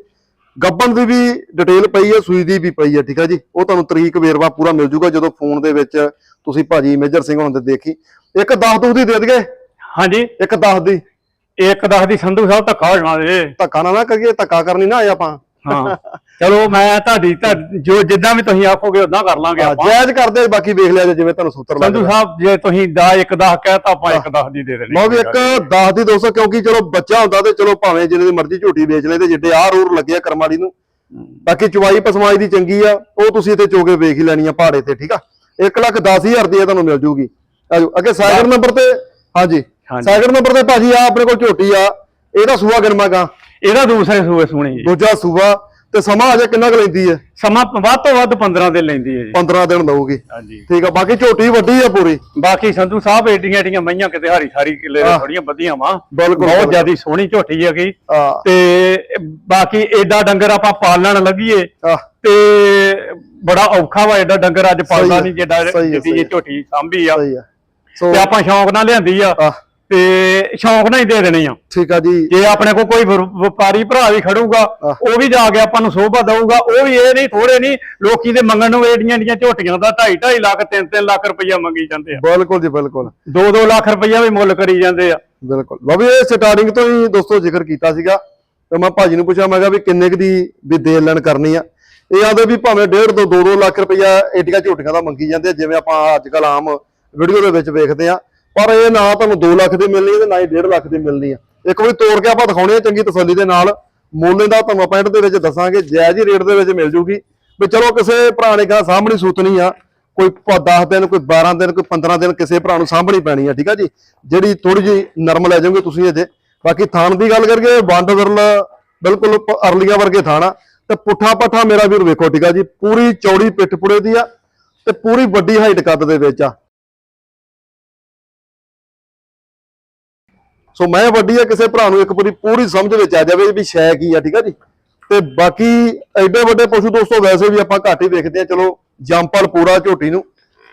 ਗੱਬਨ ਦੀ ਵੀ ਡਿਟੇਲ ਪਈ ਹੈ ਸੂਈ ਦੀ ਵੀ ਪਈ ਹੈ ਠੀਕ ਆ ਜੀ? ਉਹ ਤੁਹਾਨੂੰ ਤਰੀਕ ਵੇਰਵਾ ਪੂਰਾ ਮਿਲ ਜੂਗਾ ਜਦੋਂ ਫੋਨ ਦੇ ਵਿੱਚ ਤੁਸੀਂ ਭਾਜੀ ਮੇਜਰ ਸਿੰਘ ਹੋਣ ਦੇ ਦੇਖੀ। ਇੱਕ 10 ਦੂ ਦੀ ਦੇ ਦਈਏ? ਹਾਂਜੀ। ਇੱਕ 10 ਦੀ। ਇੱਕ ਦਸ ਦੀ ਸੰਧੂ ਸਾਹਿਬ ਧੱਕਾ ਹੋ ਜਾਣਾ ਜੇ ਧੱਕਾ ਨਾ ਨਾ ਕਰੀਏ ਧੱਕਾ ਕਰਨੀ ਨਾ ਆਏ ਆਪਾਂ। ਹਾਂ। ਚਲੋ ਮੈਂ ਤੁਹਾਡੀ ਜੋ ਜਿੱਦਾਂ ਵੀ ਤੁਸੀਂ ਆਖੋਗੇ ਉਦਾਂ ਕਰ ਲਾਂਗੇ ਹਾਂ, ਆਪਾਂ। ਜਾਇਜ਼ ਕਰਦੇ ਬਾਕੀ ਵੇਖ ਲਿਆ ਜੇ ਜਿਵੇਂ ਤੁਹਾਨੂੰ ਸੂਤਰ ਸੰਧੂ ਲੱਗਦਾ। ਸਾਹਿਬ ਜੇ ਤੁਸੀਂ ਦਾ ਇੱਕ ਦਸ ਕਹਿ ਤਾਂ ਆਪਾਂ ਇੱਕ ਦਸ ਦੀ ਦੇ ਦੇਣੀ। ਲਓ ਵੀ ਇੱਕ 10 ਦੀ 200 ਕਿਉਂਕਿ ਚਲੋ ਬੱਚਾ ਹੁੰਦਾ ਤੇ ਚਲੋ ਭਾਵੇਂ ਜਿੰਨੇ ਦੀ ਮਰਜ਼ੀ ਝੋਟੀ ਵੇਚ ਲੈ ਤੇ ਜਿੱਡੇ ਆਹ ਰੂਰ ਲੱਗਿਆ ਕਰਮਾਲੀ ਨੂੰ। ਬਾਕੀ ਚਵਾਈ ਪਸਮਾਈ ਦੀ ਚੰਗੀ ਆ ਉਹ ਤੁਸੀਂ ਇੱਥੇ ਚੋਗੇ ਵੇਖ ਹੀ ਲੈਣੀ ਆ ਪਹਾੜੇ ਤੇ ਠੀਕ ਆ? 1 ਲੱਖ 10000 ਦੀ ਇਹ ਤੁਹਾਨੂੰ ਮਿਲ ਜੂਗੀ। ਆਜੋ ਅੱਗੇ ਸਾਈਕਲ ਨੰਬਰ ਤੇ ਹਾਂਜੀ ਹਾਂਜੀ। ਨੰਬਰ ਤੇ ਭਾਜੀ ਆ ਆਪਣੇ ਕੋਲ ਝੋਟੀ ਆ। ਇਹਦਾ ਸੂਆ ਗਰਮਾ ਗਾ। ਇਹਦਾ ਦੂਸਰੇ ਸੂਏ ਸੁਣੀ ਜੀ। ਦੂਜਾ ਸੂਆ ਤੇ ਸਮਾਂ ਅਜੇ ਕਿੰਨਾ ਕੁ ਲੈਂਦੀ ਹੈ? ਸਮਾਂ ਵੱਧ ਤੋਂ ਵੱਧ 15 ਦਿਨ ਲੈਂਦੀ ਹੈ ਜੀ। 15 ਦਿਨ ਦਊਗੀ ਹਾਂਜੀ। ਠੀਕ ਆ ਬਾਕੀ ਝੋਟੀ ਵੱਡੀ ਆ ਪੂਰੀ? ਬਾਕੀ ਸੰਧੂ ਸਾਹਿਬ ਏਡੀਆਂ ਏਡੀਆਂ ਮਈਆਂ ਕਿਤੇ ਹਰੀ ਸਾਰੀ ਕਿਲੇ ਆਹ। ਥੋੜੀਆਂ ਵਧੀਆਂ ਵਾ। ਬਿਲਕੁਲ, ਬਹੁਤ। ਜ਼ਿਆਦੀ ਸੋਹਣੀ ਝੋਟੀ ਹੈਗੀ। ਤੇ ਬਾਕੀ ਏਡਾ ਡੰਗਰ ਆਪਾਂ ਪਾਲਣ ਲੱਗੀਏ ਤੇ ਬੜਾ ਔਖਾ ਵਾ ਏਡਾ ਡੰਗਰ ਅੱਜ ਪਾਲਦਾ ਹੈ, ਨਹੀਂ ਇਹ ਹੈ। ਝੋਟੀ ਸਾਂਭੀ ਆ। ਸਹੀ ਆ। ਸੋ ਤੇ ਆਪਾਂ ਸ਼ੌਂਕ ਨਾਲ ਲਿਆਂਦੀ ਆ। ਤੇ ਸ਼ੌਂਕ ਨਾਲ ਹੀ ਦੇ ਦੇਣੀ ਆ। ਠੀਕ ਆ ਜੀ। ਜੇ ਆਪਣੇ ਕੋਲ ਕੋਈ ਵਪਾਰੀ ਭਰਾ ਵੀ ਖੜੂਗਾ। ਉਹ ਵੀ ਜਾ ਕੇ ਆਪਾਂ ਨੂੰ ਸੋਭਾ ਦਊਗਾ ਉਹ ਵੀ ਇਹ ਨਹੀਂ ਥੋੜੇ ਨਹੀਂ ਲੋਕੀ ਦੇ ਮੰਗਣ ਨੂੰ ਏਡੀਆਂ ਏਡੀਆਂ ਝੋਟੀਆਂ ਦਾ 2.5 2.5 ਲੱਖ 3-3 ਲੱਖ ਰੁਪਈਆ ਮੰਗੀ ਜਾਂਦੇ ਆ। ਬਿਲਕੁਲ ਜੀ ਬਿਲਕੁਲ। 2-2 ਲੱਖ ਰੁਪਈਆ ਵੀ ਮੁੱਲ ਕਰੀ ਜਾਂਦੇ ਆ। ਬਿਲਕੁਲ। ਵੀ ਇਹ ਸਟਾਰਟਿੰਗ ਤੋਂ ਹੀ ਦੋਸਤੋ ਜ਼ਿਕਰ ਕੀਤਾ ਸੀਗਾ। ਤੇ ਮੈਂ ਭਾਜੀ ਨੂੰ ਪੁੱਛਿਆ ਮੈਂ ਕਿਹਾ ਵੀ ਕਿੰਨੇ ਕੁ ਦੀ ਵੀ ਦੇਣ ਲੈਣ ਕਰਨੀ ਆ? ਇਹ ਆਂਦੇ ਵੀ ਭਾਵੇਂ 1.5 ਤੋਂ 2-2 ਲੱਖ ਰੁਪਇਆ ਏਡੀਆਂ ਝੋਟੀਆਂ ਦਾ ਮੰਗੀ ਜਾਂਦੇ ਆ, ਜਿਵੇਂ ਆਪਾਂ ਅੱਜ ਕੱਲ ਆਮ ਵੀਡੀਓ ਦੇ ਵਿੱਚ ਵੇਖਦੇ ਆ। ਪਰ ਇਹ ਨਾ ਤੁਹਾਨੂੰ 2 ਲੱਖ ਦੀ ਮਿਲਣੀ ਹੈ ਤੇ ਨਾ ਹੀ 1.5 ਲੱਖ ਦੀ ਮਿਲਣੀ ਆ। ਇੱਕ ਵਾਰੀ ਤੋੜ ਕੇ ਆਪਾਂ ਦਿਖਾਉਣੇ ਆ ਚੰਗੀ ਤਸੱਲੀ ਦੇ ਨਾਲ। ਮੁੱਲ ਦਾ ਤੁਹਾਨੂੰ ਪੈਂਟ ਦੇ ਵਿੱਚ ਦੱਸਾਂਗੇ, ਜਾਇਜ਼ ਹੀ ਰੇਟ ਦੇ ਵਿੱਚ ਮਿਲ ਜੂਗੀ। ਵੀ ਚਲੋ ਕਿਸੇ ਭਰਾ ਨੇ ਕਹਾ ਸਾਹਮਣੀ ਸੂਤਣੀ ਆ, ਕੋਈ 10 ਦਿਨ, ਕੋਈ 12 ਦਿਨ, ਕੋਈ 15 ਦਿਨ ਕਿਸੇ ਭਰਾ ਨੂੰ ਸਾਂਭਣੀ ਪੈਣੀ ਆ, ਠੀਕ ਆ ਜੀ? ਜਿਹੜੀ ਥੋੜੀ ਜੀ ਨਰਮ ਲੈ ਜਾਓਗੇ ਤੁਸੀਂ ਅਜੇ ਬਾਕੀ ਥਾਣ ਦੀ ਗੱਲ ਕਰੀਏ, ਵੰਡ ਵਿਰਲ ਬਿਲਕੁਲ ਅਰਲੀਆਂ ਵਰਗੇ ਥਾਣ ਆ। ਤੇ ਪੁੱਠਾ ਪੱਠਾ ਮੇਰਾ ਵੀਰ ਵੇਖੋ, ਠੀਕ ਆ ਜੀ? ਪੂਰੀ ਚੌੜੀ ਪਿੱਠ ਪੁੜੇ ਦੀ ਆ ਤੇ ਪੂਰੀ ਵੱਡੀ ਹਾਈਟ ਕੱਦ ਦੇ ਵਿੱਚ ਆ। ਸੋ ਮੈਂ ਵੱਡੀ ਆ, ਕਿਸੇ ਭਰਾ ਨੂੰ ਇੱਕ ਵਾਰੀ ਪੂਰੀ ਸਮਝ ਵਿੱਚ ਆ ਜਾਵੇ ਵੀ ਸ਼ੈ ਕੀ ਆ, ਠੀਕ ਆ ਜੀ? ਤੇ ਬਾਕੀ ਐਡੇ ਵੱਡੇ ਪਸ਼ੂ ਦੋਸਤੋ, ਵੈਸੇ ਵੀ ਆਪਾਂ ਘੱਟ ਹੀ ਵੇਖਦੇ ਆ, ਚਲੋ ਜੰਪਲ ਪੂਰਾ ਝੋਟੀ ਨੂੰ,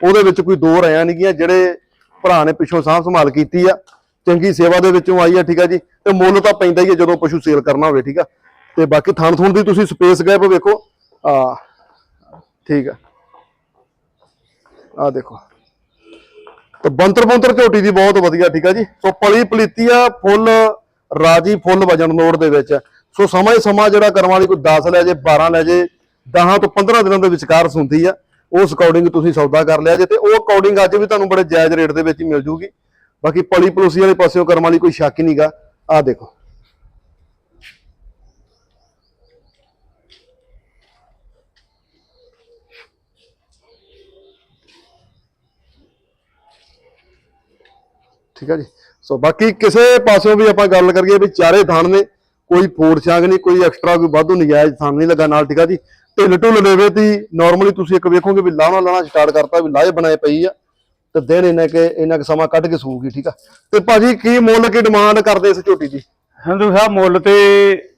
ਉਹਦੇ ਵਿੱਚ ਕੋਈ ਦੋ ਰਿਆਂ ਨਹੀਂ ਗੀਆਂ, ਜਿਹੜੇ ਭਰਾ ਨੇ ਪਿੱਛੋਂ ਸਾਂਭ ਸੰਭਾਲ ਕੀਤੀ ਆ, ਚੰਗੀ ਸੇਵਾ ਦੇ ਵਿੱਚੋਂ ਆਈ ਆ, ਠੀਕ ਆ ਜੀ? ਤੇ ਮੁੱਲ ਤਾਂ ਪੈਂਦਾ ਹੀ ਆ ਜਦੋਂ ਪਸ਼ੂ ਸੇਲ ਕਰਨਾ ਹੋਵੇ, ਠੀਕ ਆ? ਤੇ ਬਾਕੀ ਥਣ ਥੁਣ ਦੀ ਤੁਸੀਂ ਸਪੇਸ ਗੈਪ ਵੇਖੋ। ਆ, ਠੀਕ ਆ। ਆ ਦੇਖੋ। ਤੇ ਬੰਤਰ ਬੰਤਰ ਝੋਟੀ ਦੀ ਬਹੁਤ ਵਧੀਆ, ਠੀਕ ਆ ਜੀ? ਸੋ ਪਲੀ ਪਲੀਤੀ ਆ, ਫੁੱਲ ਰਾਜੀ ਫੁੱਲ ਵਜਨ ਨੋੜ ਦੇ ਵਿੱਚ। ਸੋ ਸਮਾਂ ਹੀ ਸਮਾਂ ਜਿਹੜਾ ਕਰਮ ਵਾਲੀ ਕੋਈ 10 ਲੈ ਜੇ 12 ਲੈ ਜੇ 10 ਤੋਂ 15 ਦਿਨਾਂ ਦੇ ਵਿਚਕਾਰ ਸੁਣਦੀ ਆ। ਉਸ ਅਕੋਰਡਿੰਗ ਤੁਸੀਂ ਸੌਦਾ ਕਰ ਲਿਆ ਜੇ ਤੇ ਉਹ ਅਕੋਰਡਿੰਗ ਅੱਜ ਵੀ ਤੁਹਾਨੂੰ ਬੜੇ ਜਾਇਜ਼ ਰੇਟ ਦੇ ਵਿੱਚ ਮਿਲ ਜੂਗੀ। ਬਾਕੀ ਪਲੀ ਪਲੋਸੀ ਵਾਲੇ ਪਾਸਿਓਂ ਕਰਮ ਵਾਲੀ ਕੋਈ ਸ਼ੱਕ ਹੀ ਨਹੀਂਗਾ ਆ ਦੇਖੋ। ਠੀਕ ਹੈ ਜੀ? ਸੋ ਬਾਕੀ ਕਿਸੇ ਪਾਸਿਓਂ ਵੀ ਆਪਾਂ ਗੱਲ ਕਰੀਏ ਵੀ ਚਾਰੇ ਥਾਣ ਨੇ ਕੋਈ ਫੋੜ ਛਾਂਗ ਨਹੀਂ ਕੋਈ ਐਕਸਟਰਾ ਕੋਈ ਵਾਧੂ ਨਜਾਇਜ਼ ਥਾਣ ਨਹੀਂ ਲੱਗਾ ਨਾਲ ਠੀਕ ਆ ਜੀ? ਢਿੱਲ ਢੁੱਲ ਲੈਵੇ ਤੀ ਨਾਰਮਲੀ ਤੁਸੀਂ ਇੱਕ ਵੇਖੋਗੇ ਵੀ ਲਾਣਾ ਲਾਣਾ ਸਟਾਰਟ ਕਰਤਾ ਵੀ ਲਾਏ ਬਣਾਏ ਪਈ ਆ ਤੇ ਦਿਨ ਇਹਨਾਂ ਕੇ ਇਹਨਾਂ ਕੁ ਸਮਾਂ ਕੱਢ ਕੇ ਸੂਗੀ ਠੀਕ ਆ? ਤੇ ਭਾਜੀ ਕੀ ਮੁੱਲ ਕੀ ਡਿਮਾਂਡ ਕਰਦੇ ਇਸ ਝੋਟੀ ਦੀ? ਸੰਧੂ ਸਾਹਿਬ ਮੁੱਲ ਤੇ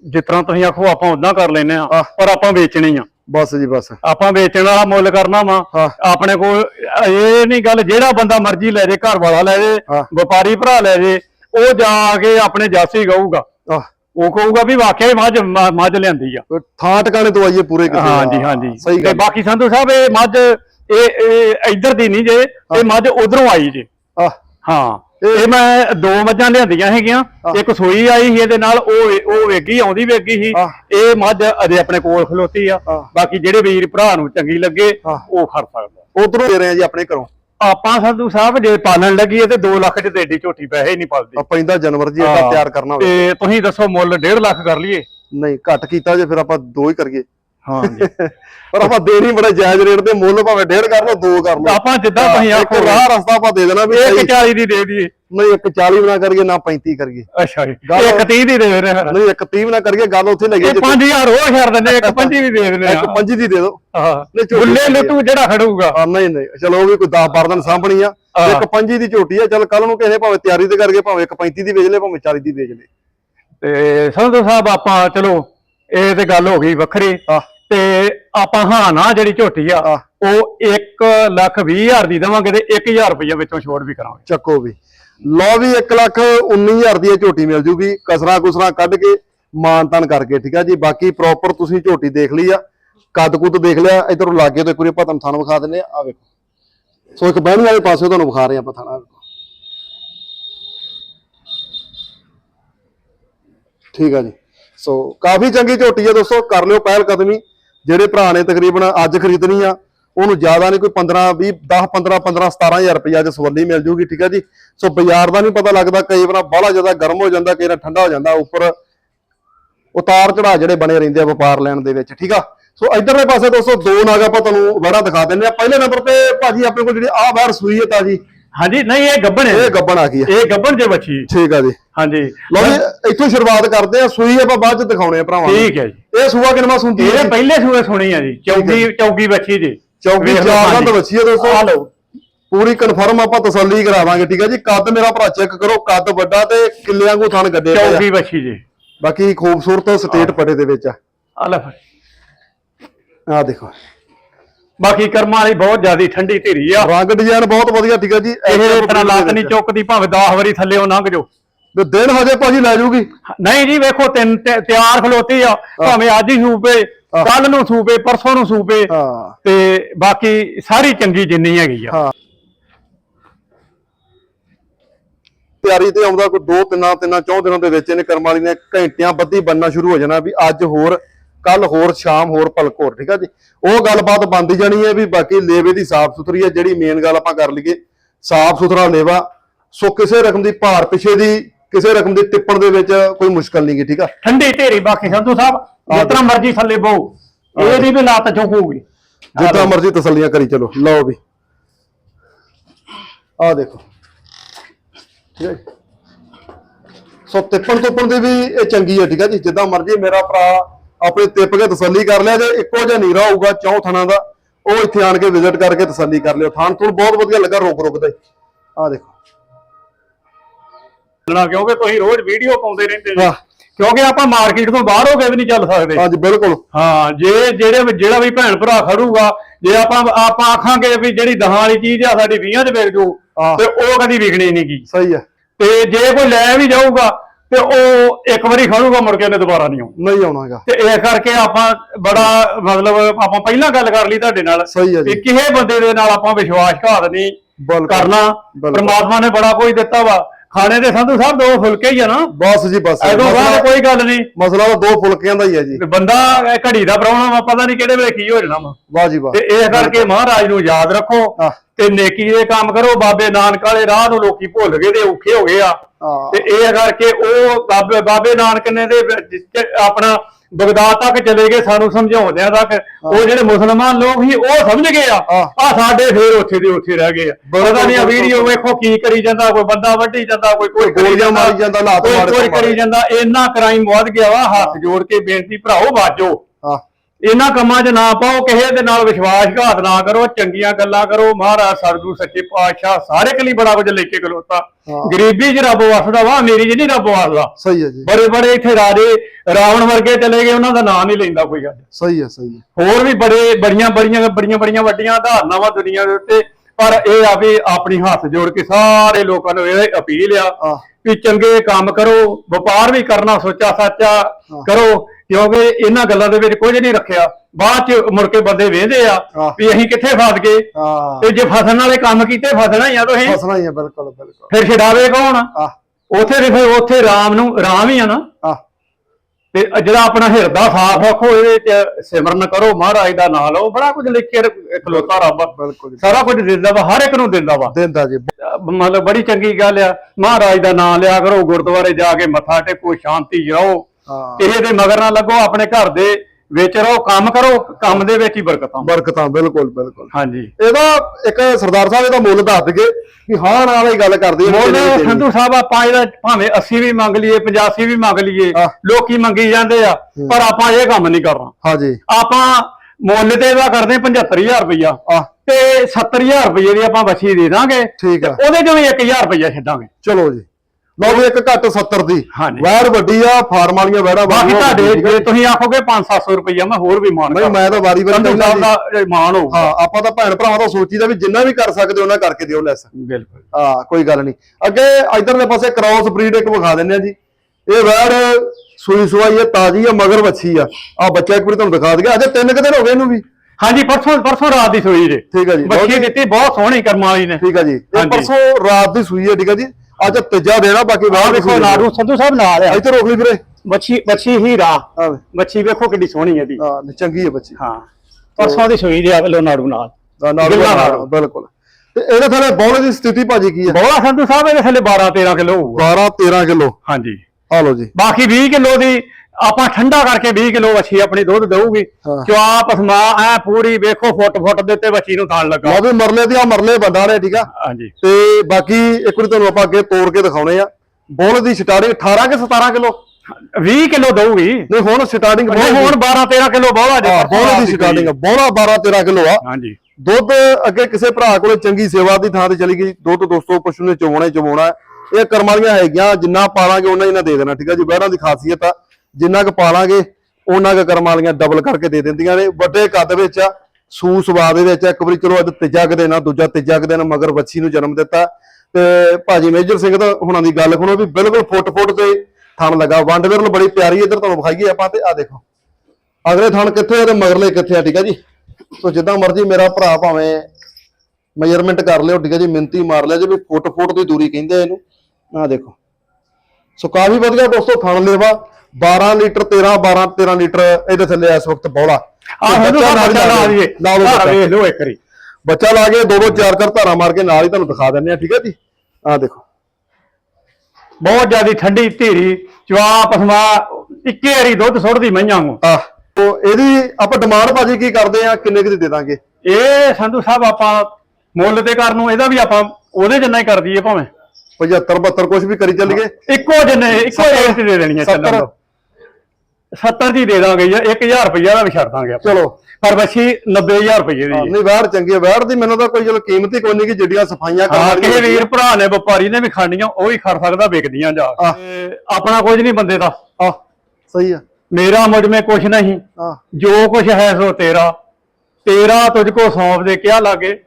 ਜਿਸ ਤਰ੍ਹਾਂ ਤੁਸੀਂ ਆਖੋ ਆਪਾਂ ਉਦਾਂ ਕਰ ਲੈਨੇ ਆ। ਪਰ ਆਪਾਂ ਵੇਚਣੀ ਆ। ਬਸ ਜੀ ਬਸ। ਆਪਾਂ ਵੇਚਣ ਵਾਲਾ ਮੁੱਲ ਕਰਨਾ ਵਾ। ਆਪਣੇ ਕੋਲ ਇਹ ਨਹੀਂ ਗੱਲ ਜਿਹੜਾ ਬੰਦਾ ਮਰਜ਼ੀ ਲੈ ਜੇ ਘਰ ਵਾਲਾ ਲੈ ਜੇ। ਵਪਾਰੀ ਭਰਾ ਲੈ ਜੇ ਉਹ ਜਾ ਕੇ ਆਪਣੇ ਜਾਸੀ ਗਊਗਾ ਆਹ ਉਹ ਕਹੂਗਾ ਵੀ ਵਾਕਿਆ ਹੀ ਮੱਝ ਮੱਝ ਲਿਆਂਦੀ ਆ। ਥਾਂ ਟਿਕਾਣੇ ਤੋਂ ਆਈਏ ਪੂਰੇ ਕਿਸੇ ਹਾਂਜੀ ਹਾਂਜੀ ਸਹੀ ਗੱਲ। ਬਾਕੀ ਸੰਧੂ ਸਾਹਿਬ ਇਹ ਮੱਝ ਇਹ ਇਹ ਇੱਧਰ ਦੀ ਨਹੀਂ ਜੇ ਇਹ ਮੱਝ ਉਧਰੋਂ ਆਈ ਜੇ। ਆ ਹਾਂ। ਇਹ ਮੈਂ ਦੋ ਮੱਝਾਂ ਲਿਆਂਦੀਆਂ ਹੈਗੀਆਂ ਇੱਕ ਸੂਈ ਆਈ ਸੀ ਇਹਦੇ ਨਾਲ ਉਹ ਉਹ ਵੇਗੀ ਆਉਂਦੀ ਵੇਗੀ ਸੀ। ਇਹ ਮੱਝ ਅਜੇ ਆਪਣੇ ਕੋਲ ਖਲੋਤੀ ਆ। ਬਾਕੀ ਜਿਹੜੇ ਵੀਰ ਭਰਾ ਨੂੰ ਚੰਗੀ ਲੱਗੇ। ਉਹ ਖੜ ਸਕਦਾ ਉਧਰੋਂ ਦੇ ਰਹੇ ਆ ਜੀ ਆਪਣੇ ਘਰੋਂ। ਆਪਾਂ ਸੰਧੂ ਸਾਹਿਬ ਜੇ ਪਾਲਣ ਲੱਗੀਏ ਤੇ 2 ਲੱਖ ਚ ਤੇ ਏਡੀ ਝੋਟੀ ਪੈਸੇ ਹੀ ਨਹੀਂ ਪਾਲਦੀ। ਆਪਾਂ ਇਹਦਾ ਜਾਨਵਰ ਜੀ ਇਹਦਾ। ਤਿਆਰ ਕਰਨਾ ਹੋਵੇ। ਤੇ ਤੁਸੀਂ ਦੱਸੋ ਮੁੱਲ 1.5 ਲੱਖ ਕਰ ਲਈਏ। ਨਹੀਂ ਘੱਟ ਕੀਤਾ ਜੇ ਫਿਰ ਆਪਾਂ ਦੋ ਹੀ ਕਰੀਏ। ਹਾਂਜੀ। ਪਰ ਆਪਾਂ ਦੇਣੀ ਬੜਾ ਜਾਇਜ਼ ਰੇਟ ਤੇ ਮੁੱਲ ਭਾਵੇਂ ਡੇਢ ਕਰ ਲਓ ਦੋ ਕਰ ਲਓ। ਆਪਾਂ ਜਿੱਦਾਂ ਤੁਸੀਂ ਇੱਕ ਆਖੋ। ਰਾਹ ਰਸਤਾ ਆਪਾਂ ਦੇ ਦੇਣਾ ਵੀ ਇੱਕ ਸਹੀ। 40 ਦੀ ਦੇ ਦਈਏ। ਨਹੀਂ ਇੱਕ 40 ਬਣਾ ਕਰੀਏ ਨਾ 35 ਕਰੀਏ। ਅੱਛਾ ਜੀ। ਗੱਲ- ਇੱਕ 30 ਦੀ ਦੇ ਦੇ ਫਿਰ ਨਹੀਂ ਇੱਕ 30 ਬਣਾ ਕਰੀਏ ਗੱਲ ਉੱਥੇ ਲੱਗੇ ਇਹ 5000 ਉਹ ਛੱਡ ਦਿੰਦੇ ਇੱਕ 25 ਵੀ ਦੇ ਦਿੰਦੇ। ਆ 25 ਦੀ ਦੇ ਦਿਓ। ਹਾਂ। ਹੈ। ਲੁੱਟੂ ਜਿਹੜਾ ਖੜੂਗਾ। ਹਾਂ ਨਹੀਂ ਨਹੀਂ। ਚਲੋ ਉਹ ਵੀ ਕੋਈ 10 12 ਦਿਨ ਸਾਂਭਣੀ ਆ। ਹਾਂ। ਇੱਕ 25 ਦੀ ਝੋਟੀ ਆ। ਚਲ ਕੱਲ ਨੂੰ ਕਿਸੇ ਨੇ ਭਾਵੇਂ ਤਿਆਰੀ ਤੇ ਕਰਕੇ ਭਾਵੇਂ ਇੱਕ 35 ਦੀ ਵੇਚ ਲੇ ਭਾਵੇਂ 40 ਦੀ ਵੇਚ ਲੇ। ਤੇ ਸੰਧੂ ਸਾਹਿਬ ਆਪਾਂ ਚਲੋ ਇਹ ਤੇ ਗੱਲ ਹੋ ਗਈ ਵੱਖਰੀ। ਆ ਤੇ ਆਪਾਂ ਹਾਂ ਨਾ ਜਿਹੜੀ ਝੋਟੀ ਆ ਆਹ। ਉਹ 1 ਲੱਖ 20 ਹਜ਼ਾਰ ਦੀ ਦੇਵਾਂਗੇ ਤੇ 1000 ਰੁਪਏ ਵਿੱਚੋਂ ਛੋੜ ਵੀ ਕਰਾਂਗੇ। ਚੱਕੋ ਵੀ। ਲਓ ਵੀ 1 ਲੱਖ 19000 ਦੀ ਇਹ ਝੋਟੀ ਮਿਲ ਜੂਗੀ ਕਸਰਾ ਕੁਸਰਾ ਕੱਢ ਕੇ ਮਾਨ ਤਾਨ ਕਰਕੇ ਠੀਕ ਆ ਜੀ? ਬਾਕੀ ਪ੍ਰੋਪਰ ਤੁਸੀਂ ਝੋਟੀ ਦੇਖ ਲਈ ਆ ਕੱਦ ਕੁੱਦ ਦੇਖ ਲਿਆ ਇਧਰੋਂ ਲਾਗੇ ਤੋਂ ਇੱਕ ਵਾਰੀ ਆਪਾਂ ਤੁਹਾਨੂੰ ਥਾਣਾ ਵਿਖਾ ਦਿੰਦੇ ਆ ਆ ਵੇਖੋ। ਸੋ ਇੱਕ ਬਹਿਣ ਵਾਲੇ ਪਾਸੇ ਤੁਹਾਨੂੰ ਵਿਖਾ ਰਹੇ ਆ ਆਪਾਂ ਥਾਣਾ ਠੀਕ ਆ ਜੀ। ਸੋ ਕਾਫੀ ਚੰਗੀ ਝੋਟੀ ਆ ਦੋਸਤੋ ਕਰ ਲਿਓ ਪਹਿਲ ਕਦਮੀ। ਜਿਹੜੇ ਭਰਾ ਨੇ ਤਕਰੀਬਨ ਅੱਜ ਖਰੀਦਣੀ ਆ ਉਹਨੂੰ ਜ਼ਿਆਦਾ ਨਹੀਂ ਕੋਈ 15 20 10 15 15 17000 ਰੁਪਏ ਅੱਜ ਸਵੱਲੀ ਮਿਲ ਜੂਗੀ ਠੀਕ ਆ ਜੀ? ਸੋ ਬਾਜ਼ਾਰ ਦਾ ਨਹੀਂ ਪਤਾ ਲੱਗਦਾ ਕਈ ਵਾਰ ਬਾਹਲਾ ਜ਼ਿਆਦਾ ਗਰਮ ਹੋ ਜਾਂਦਾ ਕਈ ਵਾਰ ਠੰਡਾ ਹੋ ਜਾਂਦਾ ਉੱਪਰ ਉਤਾਰ ਚੜਾ ਜਿਹੜੇ ਬਣੇ ਰਹਿੰਦੇ ਆ ਵਪਾਰ ਲੈਣ ਦੇ ਵਿੱਚ ਠੀਕ ਆ? ਸੋ ਇਧਰਲੇ ਪਾਸੇ ਦੋਸਤੋ ਦੋ ਨਾਗ ਆਪਾਂ ਤੁਹਾਨੂੰ ਵੜਾ ਦਿਖਾ ਦਿੰਦੇ ਆ। ਪਹਿਲੇ ਨੰਬਰ ਤੇ ਭਾਜੀ ਆਪਣੇ ਕੋਲ ਜਿਹੜੀ ਆਹ ਬਾਹਰ ਸੂਈ ਹੈ ਤਾਜੀ। ਹਾਂਜੀ ਨਹੀਂ ਇਹ ਗੱਬਣ ਹੈ। ਇਹ ਗੱਬਣ ਆ ਗਈ ਆ। ਇਹ ਗੱਬਣ ਜੇ ਬੱਚੀ ਠੀਕ ਆ ਜੀ। ਹਾਂਜੀ। ਲਓ ਜੀ ਇੱਥੋਂ ਸ਼ੁਰੂਆਤ ਕਰਦੇ ਆ ਸੂਈ ਆਪਾਂ ਬਾਅਦ ਚ ਦਿਖਾਉਣੇ ਆ ਭਰਾਵਾਂ ਠੀਕ ਹੈ ਜੀ। ਇਹ ਸੂਆ ਕਿੰਨਾ ਸੁਣਦੀ ਹੈ ਇਹ ਪਹਿਲੇ ਸੂਏ ਸੁਣੀ ਆ ਜੀ ਚੌਕੀ ਚੌਕੀ ਬੱਚੀ ਜੀ। ਚੌਕੀ ਹਾਂਜੀ। ਦੰਦ ਬੱਚੀ ਹੈ ਦੋਸਤੋ। ਆ ਲਓ। ਪੂਰੀ ਕਨਫਰਮ ਆਪਾਂ ਤਸੱਲੀ ਕਰਾਵਾਂਗੇ ਠੀਕ ਹੈ ਜੀ। ਕੱਦ ਮੇਰਾ ਭਰਾ ਚੈੱਕ ਕਰੋ ਕੱਦ ਵੱਡਾ ਤੇ ਕਿੱਲੇ ਵਾਂਗੂ ਥਣ ਗੱਡੇ ਆ। ਚੌਕੀ ਬੱਚੀ ਜੀ। ਬਾਕੀ ਖੂਬਸੂਰਤ ਸਟੇਟ ਪੜੇ ਦੇ ਵਿੱਚ ਆ। ਆ ਲੈ। ਆਹ ਦੇਖੋ। ਬਾਕੀ ਕਰਮਾਂ ਵਾਲੀ ਬਹੁਤ ਜ਼ਿਆਦੀ ਠੰਡੀ ਧੀਰੀ ਆ। ਰੰਗ ਡਿਜ਼ਾਈਨ ਬਹੁਤ ਵਧੀਆ ਠੀਕ ਹੈ ਜੀ। ਇਹ ਤਰ੍ਹਾਂ ਲੱਤ ਨਹੀਂ ਚੁੱਕਦੀ ਭਾਵੇਂ 10 ਵਾਰੀ ਥੱਲੇ ਉਹ ਲੰਘ ਜਾਓ। ਤੇ ਦਿਨ ਹਜੇ ਭਾਜੀ ਲੈ ਜੂਗੀ। ਨਹੀਂ ਜੀ ਵੇਖੋ ਤਿੰਨ ਤੇ- ਤਿਆਰ ਖਲੋਤੀ ਆ। ਭਾਵੇਂ ਅੱਜ ਹੀ ਸੂਪੇ ਕੱਲ ਨੂੰ ਸੂਪੇ ਪਰਸੋਂ ਨੂੰ ਸੂਪੇ। ਹਾਂ। ਤੇ ਬਾਕੀ ਸਾਰੀ ਚੰਗੀ ਜਿੰਨੀ ਹੈਗੀ ਆ। ਤਿਆਰੀ ਤੇ ਆਉਂਦਾ ਕੋਈ ਦੋ ਤਿੰਨਾਂ ਤਿੰਨਾਂ ਚੌਂ ਦਿਨਾਂ ਦੇ ਵਿੱਚ ਇਹਨੇ ਕਰਮ ਵਾਲੀ ਨੇ ਘੰਟਿਆਂ ਬੱਧੀ ਬੰਨਣਾ ਸ਼ੁਰੂ ਹੋ ਜਾਣਾ ਵੀ ਅੱਜ ਹੋਰ ਕੱਲ ਹੋਰ ਸ਼ਾਮ ਹੋਰ ਪਲਕ ਹੋਰ ਠੀਕ ਆ ਜੀ? ਉਹ ਗੱਲਬਾਤ ਬੰਦੀ ਜਾਣੀ ਹੈ ਵੀ ਬਾਕੀ ਲੇਵੇ ਦੀ ਸਾਫ਼ ਸੁਥਰੀ ਹੈ ਜਿਹੜੀ ਮੇਨ ਗੱਲ ਆਪਾਂ ਕਰ ਲਈਏ ਸਾਫ਼ ਸੁਥਰਾ ਲੇਵਾ। ਸੋ ਕਿਸੇ ਰਕਮ ਦੀ ਭਾਰ ਪਿਛੇ ਦੀ ਕਿਸੇ ਰਕਮ ਦੀ ਟਿੱਪਣ ਦੇ ਵਿੱਚ ਕੋਈ ਮੁਸ਼ਕਲ ਨਹੀਂ ਗੀ ਠੀਕ ਆ? ਠੰਡੀ ਢੇਰੀ ਬਾਕੀ ਸੰਧੂ ਸਾਹਿਬ ਜਿਤਨਾ ਮਰਜ਼ੀ ਥੱਲੇ ਬਹੁ ਇਹਦੀ ਵੀ ਲੱਤ ਝੁਕੂਗੀ ਜਿੱਦਾਂ ਮਰਜ਼ੀ ਤਸੱਲੀਆਂ ਕਰੀ ਚਲੋ ਲਓ ਵੀ। ਆ ਦੇਖੋ। ਠੀਕ ਹੈ ਜੀ। ਸੋ ਤਿੱਪਣ ਤੁੱਪਣ ਦੀ ਵੀ ਇਹ ਚੰਗੀ ਹੈ ਠੀਕ ਹੈ ਜੀ। ਜਿੱਦਾਂ ਮਰਜ਼ੀ ਮੇਰਾ ਭਰਾ ਆਪਣੇ ਤਿੱਪ ਕੇ ਤਸੱਲੀ ਕਰ ਲਿਆ ਜੇ ਇੱਕੋ ਜਿਹਾ ਨੀਰਾ ਹੋਊਗਾ ਚੌ ਥਣਾ ਦਾ ਉਹ ਇੱਥੇ ਆਣ ਕੇ ਵਿਜ਼ਿਟ ਕਰਕੇ ਤਸੱਲੀ ਕਰ ਲਿਓ। ਥਾਣ ਥੁਣ ਬਹੁਤ ਵਧੀਆ ਲੱਗਾ ਰੁਕ ਰੁਕਦਾ ਆ ਦੇਖੋ। ਚੱਲਣਾ ਕਿਉਂਕਿ ਤੁਸੀਂ ਰੋਜ਼ ਵੀਡੀਓ ਪਾਉਂਦੇ ਰਹਿੰਦੇ ਜੀ। ਕਿਉਂਕਿ ਆਪਾਂ ਮਾਰਕੀਟ ਤੋਂ ਬਾਹਰ ਹੋ ਕੇ ਵੀ ਨਹੀਂ ਚੱਲ ਸਕਦੇ। ਹਾਂਜੀ ਬਿਲਕੁਲ। ਹਾਂ ਜੇ ਜਿਹੜੇ ਜਿਹੜਾ ਵੀ ਭੈਣ ਭਰਾ ਖੜੂਗਾ ਜੇ ਆਪਾਂ ਆਪਾਂ ਆਖਾਂਗੇ ਵੀ ਜਿਹੜੀ ਦਹਾਂ ਵਾਲੀ ਚੀਜ਼ ਆ ਸਾਡੀ 20 ਚ ਵਿਕ ਜੂ ਹਾਂ। ਤੇ ਉਹ ਕਦੀ ਵਿਕਣੀ ਨਹੀਂ ਗੀ। ਸਹੀ ਹੈ। ਤੇ ਜੇ ਕੋਈ ਲੈ ਵੀ ਜਾਊਗਾ ਤੇ ਉਹ ਇੱਕ ਵਾਰੀ ਖੜੂਗਾ ਮੁੜ ਕੇ ਉਹਨੇ ਦੁਬਾਰਾ ਨਹੀਂ ਆਉਣਾ। ਨਹੀਂ ਆਉਣਾਗਾ ਤੇ ਇਸ ਕਰਕੇ ਆਪਾਂ ਬੜਾ ਮਤਲਬ ਆਪਾਂ ਪਹਿਲਾਂ ਗੱਲ ਕਰ ਲਈ ਤੁਹਾਡੇ ਨਾਲ ਸਹੀ ਹੈ ਜੀ। ਕਿ ਕਿਸੇ ਬੰਦੇ ਦੇ ਨਾਲ ਆਪਾਂ ਵਿਸ਼ਵਾਸਘਾਤ ਨਹੀਂ ਬਿਲਕੁਲ। ਕਰਨਾ। ਬਿਲਕੁਲ। ਪ੍ਰਮਾਤਮਾ ਨੇ ਬੜਾ ਕੁਝ ਦਿੱਤਾ ਵਾ। ਖਾਣੇ ਦੇ ਸੰਧੂ ਸਾਹਿਬ ਦੋ ਫੁਲਕੇ ਹੀ ਆ ਨਾ। ਬਸ ਜੀ ਬਸ ਐਦੋਂ ਬਾਅਦ ਕੋਈ ਗੱਲ ਨਹੀਂ। ਮਸਲਾ ਤਾਂ ਦੋ ਫੁਲਕਿਆਂ ਦਾ ਹੀ ਹੈ ਜੀ। ਤੇ ਬੰਦਾ ਇਹ ਘੜੀ ਦਾ ਪ੍ਰਾਹੁਣਾ ਵਾ ਪਤਾ ਨਹੀਂ ਕਿਹੜੇ ਵੇਲੇ ਕੀ ਹੋ ਜਾਣਾ ਵਾ। ਵਾਹ ਜੀ ਵਾਹ। ਤੇ ਇਸ ਕਰਕੇ ਮਹਾਰਾਜ ਨੂੰ ਯਾਦ ਰੱਖੋ। ਤੇ ਨੇਕੀ ਦੇ ਕੰਮ ਕਰੋ ਬਾਬੇ ਨਾਨਕ ਵਾਲੇ ਰਾਹ ਨੂੰ ਲੋਕੀ ਭੁੱਲ ਗਏ ਤੇ ਔਖੇ ਹੋ ਗਏ ਆ। ਤੇ ਇਹ ਕਰਕੇ ਉਹ ਬਾਬੇ ਬਾਬੇ ਨਾਨਕ ਨੇ ਦੇ ਆਪਣਾ ਬਗਦਾਦ ਤੱਕ ਚਲੇ ਗਏ ਸਾਨੂੰ ਸਮਝਾਉਂਦਿਆਂ ਤੱਕ ਉਹ ਜਿਹੜੇ ਮੁਸਲਮਾਨ ਲੋਕ ਸੀ ਉਹ ਸਮਝ ਗਏ ਆ। ਆ ਸਾਡੇ ਫੇਰ ਉੱਥੇ ਦੇ ਉੱਥੇ ਰਹਿ ਗਏ ਆ ਪਤਾ ਨਹੀਂ ਆ। ਵੀਡੀਓ ਵੇਖੋ ਕੀ ਕਰੀ ਜਾਂਦਾ ਕੋਈ ਬੰਦਾ ਵੱਢੀ ਜਾਂਦਾ ਕੋਈ ਕੋਈ ਗੋਲੀਆਂ ਮਾਰੀ ਜਾਂਦਾ, ਹਾਲਾਤ ਕੋਈ ਮਾੜੇ ਤੋਂ ਕੋਈ। ਕਰੀ ਜਾਂਦਾ ਇੰਨਾ ਕ੍ਰਾਈਮ ਵੱਧ ਗਿਆ ਵਾ ਹੱਥ ਜੋੜ ਕੇ ਬੇਨਤੀ ਭਰਾਓ ਬਾਜੋ ਹਾਂ ਇਹਨਾਂ ਕੰਮਾਂ 'ਚ ਨਾ ਪਾਓ ਕਿਸੇ ਦੇ ਨਾਲ ਵਿਸ਼ਵਾਸਘਾਤ ਨਾ ਕਰੋ ਚੰਗੀਆਂ ਗੱਲਾਂ ਕਰੋ। ਮਹਾਰਾਜ ਸਤਿਗੁਰੂ ਸੱਚੇ ਪਾਤਸ਼ਾਹ ਸਾਰੇ ਕਲੀ ਬੜਾ ਕੁਝ ਲੈ ਕੇ ਖਲੋਤਾ। ਗਰੀਬੀ 'ਚ ਰੱਬ ਵਸਦਾ ਵਾ ਅਮੀਰੀ 'ਚ ਨਹੀਂ ਰੱਬ ਵਸਦਾ। ਸਹੀ ਹੈ ਜੀ। ਬੜੇ ਬੜੇ ਇੱਥੇ ਰਾਜੇ ਰਾਵਣ ਵਰਗੇ ਚਲੇ ਗਏ ਉਹਨਾਂ ਦਾ ਨਾਂ ਨਹੀਂ ਲੈਂਦਾ ਕੋਈ ਅੱਜ ਸਹੀ ਹੈ ਸਹੀ ਹੈ। ਹੋਰ ਵੀ ਬੜੇ ਬੜੀਆਂ ਬੜੀਆਂ ਬੜੀਆਂ ਬੜੀਆਂ ਵੱਡੀਆਂ ਧਾਰਨਾਵਾਂ ਵਾ ਦੁਨੀਆ ਦੇ ਉੱਤੇ। ਪਰ ਇਹ ਆ ਵੀ ਆਪਣੀ ਹੱਥ ਜੋੜ ਕੇ ਸਾਰੇ ਲੋਕਾਂ ਨੂੰ ਇਹ ਅਪੀਲ ਆ। ਵੀ ਚੰਗੇ ਕੰਮ ਕਰੋ ਵਪਾਰ ਵੀ ਕਰਨਾ ਸੋਚਾ ਸਾਚਾ ਕਰੋ। ਕਿਉਂਕਿ ਇਹਨਾਂ ਗੱਲਾਂ ਦੇ ਵਿੱਚ ਕੁਝ ਨਹੀਂ ਰੱਖਿਆ। ਬਾਅਦ ਚ ਮੁੜ ਕੇ ਬੰਦੇ ਵੇਂਦੇ ਆ। ਵੀ ਅਸੀਂ ਕਿੱਥੇ ਫਸ ਗਏ। ਤੇ ਜੇ ਫਸਣ ਵਾਲੇ ਕੰਮ ਕੀਤੇ ਫਸਣਾ ਹੀ ਆ ਤੁਸੀਂ। ਫਸਣਾ ਹੀ ਹੈ ਬਿਲਕੁਲ ਬਿਲਕੁਲ। ਫਿਰ ਛਡਾਵੇ ਕੌਣ ਆਹ ਉਥੇ ਦੇ ਫਿਰ ਉਥੇ ਰਾਮ ਨੂੰ ਰਾਮ ਹੀ ਆ ਨਾ। ਤੇ ਜਿਹੜਾ ਆਪਣਾ ਹਿਰਦਾ ਸਾਫ਼ ਰੱਖੋ ਇਹਦੇ ਚ ਸਿਮਰਨ ਕਰੋ ਮਹਾਰਾਜ ਦਾ ਨਾਮ ਲਓ। ਬੜਾ ਕੁਝ ਲਿਖ ਕੇ ਖਲੋਤਾ ਰੱਬ ਬਿਲਕੁਲ। ਸਾਰਾ ਕੁਝ ਦਿੰਦਾ ਵਾ ਹਰ ਇੱਕ ਨੂੰ ਦਿੰਦਾ ਵਾ। ਦਿੰਦਾ ਜੀ। ਮਤਲਬ ਬੜੀ ਚੰਗੀ ਗੱਲ ਆ। ਮਹਾਰਾਜ ਦਾ ਨਾਮ ਲਿਆ ਕਰੋ ਗੁਰਦੁਆਰੇ ਜਾ ਕੇ ਮੱਥਾ ਟੇਕੋ ਸ਼ਾਂਤੀ ਹਾਂ ਕਿਸੇ ਦੇ ਮਗਰ ਨਾ ਲੱਗੋ ਆਪਣੇ ਘਰ ਦੇ ਵਿੱਚ ਰਹੋ ਕੰਮ ਕਰੋ ਕੰਮ ਦੇ ਵਿੱਚ ਹੀ ਬਰਕਤਾਂ ਬਰਕਤਾਂ ਬਿਲਕੁਲ ਬਿਲਕੁਲ। ਹਾਂਜੀ। ਇਹਦਾ ਇੱਕ ਸਰਦਾਰ ਸਾਹਿਬ ਇਹਦਾ ਮੁੱਲ ਦੱਸ ਦਈਏ ਕਿ ਹਾਂ ਨਾਲ ਹੀ ਗੱਲ ਕਰਦੇ ਮੁੱਲ ਸੰਧੂ ਸਾਹਿਬ ਆਪਾਂ ਇਹਦਾ ਭਾਵੇਂ 80 ਵੀ ਮੰਗ ਲਈਏ 85 ਵੀ ਮੰਗ ਲਈਏ। ਲੋਕੀ ਮੰਗੀ ਜਾਂਦੇ ਆ ਪਰ ਆਪਾਂ ਇਹ ਕੰਮ ਨਹੀਂ ਕਰਨਾ। ਹਾਂਜੀ। ਆਪਾਂ ਮੁੱਲ ਤੇ ਇਹਦਾ ਕਰਦੇ 75000 ਰੁਪਇਆ ਤੇ 70000 ਰੁਪਏ ਦੀ ਆਪਾਂ ਬੱਚੀ ਦੇ ਦਾਂਗੇ ਠੀਕ ਆ। ਉਹਦੇ ਚੋਂ ਵੀ 1000 ਰੁਪਇਆ ਛੱਡਾਂਗੇ। ਚਲੋ ਜੀ। ਲਓ ਵੀ ਇੱਕ ਘੱਟ 70 ਦੀ। ਹਾਂਜੀ। ਵੈੜ ਵੱਡੀ ਆ ਫਾਰਮ ਵਾਲੀਆਂ ਵੈੜਾਂ ਬਾਕੀ ਤੁਹਾਡੇ ਆ। ਜੇ ਤੁਸੀਂ ਆਖੋਗੇ 5-700 ਰੁਪਇਆ ਮੈਂ ਹੋਰ ਵੀ ਮਾਨ ਨਹੀਂ ਮੈਂ ਤਾਂ ਵਾਰੀ ਵਾਰੀ ਸੰਧੂ ਸਾਹਿਬ। ਦਾ ਇਹ ਮਾਣ ਹਾਂ ਆਪਾਂ ਤਾਂ ਭੈਣ ਭਰਾਵਾਂ ਦਾ ਸੋਚੀਦਾ ਵੀ ਜਿੰਨਾ ਵੀ ਕਰ ਸਕਦੇ ਉਹਨਾਂ ਕਰਕੇ ਦਿਓ ਲੈਸ। ਬਿਲਕੁਲ। ਹਾਂ ਕੋਈ ਗੱਲ ਨਹੀਂ। ਅੱਗੇ ਇਧਰਲੇ ਪਾਸੇ ਕ੍ਰਾਸ ਬਰੀਡ ਇੱਕ ਵਿਖਾ ਦਿੰਨੇ ਆ ਜੀ। ਇਹ ਵੈੜ ਸੂਈ ਸਵਾਈ ਹੈ ਤਾਜੀ ਆ ਮਗਰ ਵੱਛੀ ਆ। ਆ ਬੱਚਾ ਇੱਕ ਵਾਰੀ ਤੁਹਾਨੂੰ ਦਿਖਾ ਦਈਏ। ਅਜੇ ਤਿੰਨ ਕੁ ਦਿਨ ਹੋ ਗਏ ਇਹਨੂੰ ਵੀ। ਹਾਂਜੀ ਪਰਸੋਂ ਪਰਸੋਂ ਰਾਤ ਦੀ ਸੋਈ ਜੇ। ਠੀਕ ਹੈ ਜੀ। ਬੱਚੀ। ਦਿੱਤੀ ਬਹੁਤ ਸੋਹਣੀ ਕਰਮਾਂ ਵਾਲੀ ਨੇ। ਠੀਕ ਹੈ ਜੀ। ਇਹ ਹਾਂਜੀ। ਪਰਸੋਂ ਰਾਤ ਦੀ ਸੂਈ ਹੈ ਠੀਕ ਹੈ ਜੀ। ਅੱਜ ਤੀਜਾ ਦੇਣਾ ਬਾਕੀ ਬਾਹਰ ਵੇਖੋ ਨਾਰੂ ਸੰਧੂ ਸਾਹਿਬ ਨਾਲ ਆ। ਇੱਥੇ ਰੋਕ ਲਈ ਵੀਰੇ। ਬੱਚੀ ਬੱਚੀ ਹੀਰਾ ਆ ਬੱਚੀ ਵੇਖੋ ਕਿੰਨੀ ਸੋਹਣੀ ਹੈ ਦੀ ਹਾਂ ਚੰਗੀ ਹੈ ਬੱਚੀ ਹਾਂ। ਪਰਸੋਂ ਦੀ ਸੋਈ ਦੇ ਵੱਲੋਂ ਨਾੜੂ ਨਾਲ। ਨਾੜੂ। ਬਿਲਕੁਲ। ਤੇ ਇਹਦੇ ਥੱਲੇ ਬੌਲੇ ਦੀ ਸਥਿਤੀ ਭਾਜੀ ਕੀ ਹੈ ਬੋਲਾ ਸੰਧੂ ਸਾਹਿਬ ਇਹਦੇ ਥੱਲੇ 12 13 ਕਿਲੋ ਹੋਊਗਾ। 12 13 ਕਿਲੋ। ਹਾਂਜੀ। ਆ ਲਓ ਜੀ। ਬਾਕੀ 20 ਕਿਲੋ ਦੀ ਆਪਾਂ ਠੰਡਾ ਕਰਕੇ 20 ਕਿਲੋ ਵੱਛੀ ਆਪਣੀ ਦੁੱਧ ਦੇਊਗੀ। ਹਾਂ। ਚਵਾ ਪਸਮਾ ਐ ਪੂਰੀ ਵੇਖੋ ਫੁੱਟ ਫੁੱਟ ਦੇ ਉੱਤੇ ਵੱਛੀ ਨੂੰ ਥਾਣ ਲੱਗਾ। ਲਓ ਵੀ ਮਰਲੇ ਦੀ ਆ ਮਰਲੇ ਬੰਦਾ ਨੇ ਠੀਕ ਆ? ਹਾਂਜੀ। ਤੇ ਬਾਕੀ ਇੱਕ ਵਾਰੀ ਤੁਹਾਨੂੰ ਆਪਾਂ ਅੱਗੇ ਤੋੜ ਕੇ ਦਿਖਾਉਣੇ ਆ। ਬੋਲ ਦੀ ਸਟਾਰਟਿੰਗ 18 ਕਿ 17 ਕਿਲੋ? 20 ਕਿਲੋ ਦਊਗੀ। ਨਹੀਂ ਹੁਣ ਸਟਾਰਟਿੰਗ ਨਹੀਂ ਹੁਣ 12 13 ਕਿਲੋ ਬੋਲਾ ਜੇ। ਬੋਲ ਦੀ ਸਟਾਰਟਿੰਗ ਬੋਲਾ 12 13 ਕਿਲੋ ਆ। ਹਾਂਜੀ। ਦੁੱਧ ਅੱਗੇ ਕਿਸੇ ਭਰਾ ਕੋਲੇ ਚੰਗੀ ਸੇਵਾ ਦੀ ਥਾਂ ਤੇ ਚਲੀ ਗਈ। ਦੁੱਧ ਦੋਸਤੋ ਪਸ਼ੂ ਨੇ ਚਵਾਉਣਾ ਹੀ ਚਵਾਉਣਾ ਹੈ। ਇਹ ਕਰਮ ਵਾਲੀਆਂ ਹੈਗੀਆਂ ਜਿੰਨਾ ਪਾਲਾਂਗੇ ਉਹਨਾਂ ਹੀ ਨਾ ਦੇ ਦੇਣਾ ਠੀਕ ਹੈ ਜੀ? ਬਹਿਰਾਂ ਦੀ ਖਾਸੀਅਤ ਆ। ਜਿੰਨਾ ਕੁ ਪਾਲਾਂਗੇ, ਉਹਨਾਂ ਕੁ ਕਰਮ ਵਾਲੀਆਂ ਡਬਲ ਕਰਕੇ ਦੇ ਦਿੰਦੀਆਂ ਨੇ। ਵੱਡੇ ਕੱਦ ਵਿੱਚ ਆ ਸੂ ਸੁਭਾਅ ਦੇ ਵਿੱਚ ਆ। ਇੱਕ ਵਾਰੀ ਚਲੋ ਅੱਜ ਤੀਜਾ ਕੁ ਦਿਨ ਆ, ਦੂਜਾ ਤੀਜਾ ਕੁ ਦਿਨ ਮਗਰ ਬੱਚੀ ਨੂੰ ਜਨਮ ਦਿੱਤਾ। ਤੇ ਭਾਜੀ ਮੇਜਰ ਸਿੰਘ ਦਾ ਹੁਣਾਂ ਦੀ ਗੱਲ ਸੁਣੋ ਵੀ ਬਿਲਕੁਲ ਫੁੱਟ ਫੁੱਟ ਤੇ ਥਣ ਲੱਗਾ। ਵੰਡ ਵਿਰਲ ਬੜੀ ਪਿਆਰੀ ਇੱਧਰ ਤੁਹਾਨੂੰ ਵਿਖਾਈਏ ਆਪਾਂ ਤੇ ਆ ਦੇਖੋ। ਅਗਲੇ ਥਣ ਕਿੱਥੇ ਆ ਤੇ ਮਗਰਲੇ ਕਿੱਥੇ ਆ, ਠੀਕ ਆ ਜੀ? ਸੋ ਜਿੱਦਾਂ ਮਰਜ਼ੀ ਮੇਰਾ ਭਰਾ ਭਾਵੇਂ ਮੈਜ਼ਰਮੈਂਟ ਕਰ ਲਿਓ, ਠੀਕ ਹੈ ਜੀ? ਮਿੰਤੀ ਮਾਰ ਲਿਆ ਜੀ ਵੀ ਫੁੱਟ ਫੁੱਟ ਦੀ ਦੂਰੀ ਕਹਿੰਦੇ ਆ ਇਹਨੂੰ। ਆਹ ਦੇਖੋ। ਸੋ ਕਾਫੀ ਵਧੀਆ ਦੋਸਤੋ ਥਣ ਲੇਵਾ। 12 ਲੀਟਰ 13 12 13 ਲੀਟਰ ਇਹਦੇ ਥੱਲੇ ਇਸ ਵਕਤ ਬੌਲਾ। ਆਹ ਬੱਚਾ ਲਾ ਦਈਏ ਲਾ ਲਓ ਬੱਚਾ। ਵੇਖ ਲਓ ਇੱਕ ਵਾਰੀ। ਬੱਚਾ ਲਾ ਕੇ ਦੋ ਦੋ ਚਾਰ ਚਾਰ ਧਾਰਾ ਮਾਰ ਕੇ ਨਾਲ ਹੀ ਤੁਹਾਨੂੰ ਦਿਖਾ ਦਿੰਦੇ ਆ ਠੀਕ ਹੈ ਜੀ? ਆਹ ਦੇਖੋ। ਬਹੁਤ ਜ਼ਿਆਦਾ ਠੰਡੀ ਧੀਰੀ ਚਵਾ ਪਸਮਾ ਇੱਕੇ ਵਾਰੀ ਦੁੱਧ ਸੁੱਟਦੀ ਮਈਆਂ ਨੂੰ। ਆਹ ਉਹ ਇਹਦੀ ਆਪਾਂ ਡਿਮਾਂਡ ਭਾਜੀ ਕੀ ਕਰਦੇ ਆ ਕਿੰਨੇ ਕੁ ਦੀ ਦੇ ਦਾਂਗੇ? ਇਹ ਸੰਧੂ ਸਾਹਿਬ ਆਪਾਂ ਮੁੱਲ ਤੇ ਕਰਨ ਨੂੰ ਇਹਦਾ ਵੀ ਆਪਾਂ ਉਹਦੇ ਜਿੰਨਾ ਹੀ ਕਰ ਦਈਏ ਭਾਵੇਂ। 75 72 ਕੁਝ ਵੀ ਕਰੀ ਚੱਲੀਏ। ਇੱਕੋ ਜਿੰਨੇ ਇੱਕੋ ਰੇਟ ਤੇ ਦੇ ਦੇਣੀਆਂ ਚੱਲਣ 70 ਦੋ 70 ਦੀ ਦੇ ਦਾਂਗੇ ਜਾਂ 1000 ਰੁਪਈਆ ਦਾ ਵੀ ਛੱਡ ਦਾਂਗੇ ਆਪਾਂ। ਚਲੋ। ਪਰ ਬੱਚੀ 90000 ਰੁਪਏ ਦੀ। ਨਹੀਂ ਵੈੜ ਚੰਗੀ ਆ ਵੈੜ ਦੀ ਮੈਨੂੰ ਤਾਂ ਕੋਈ ਚਲੋ ਕੀਮਤ ਹੀ ਕੋਈ ਨਹੀਂ ਕਿ ਜਿੱਡੀਆਂ ਸਫਾਈਆਂ ਹਾਂ ਕਿਸੇ ਵੀਰ ਭਰਾ ਨੇ ਵਪਾਰੀ ਨੇ ਵੀ ਖਾਣੀਆਂ ਉਹ ਵੀ ਖੜ ਸਕਦਾ ਵਿਕਦੀਆਂ ਜਾ ਆਪਣਾ ਕੁਝ ਨਹੀਂ ਬੰਦੇ ਦਾ। ਆਹ ਸਹੀ ਆ। ਮੇਰਾ ਮੁਝ ਮੇ ਕੁਝ ਨਹੀਂ। ਜੋ ਕੁਝ ਹੈ ਸੋ ਤੇਰਾ। ਤੇਰਾ ਤੁਝ ਕੋ ਸੌਂਪ ਦੇ ਕਿਆ ਲਾਗੇ?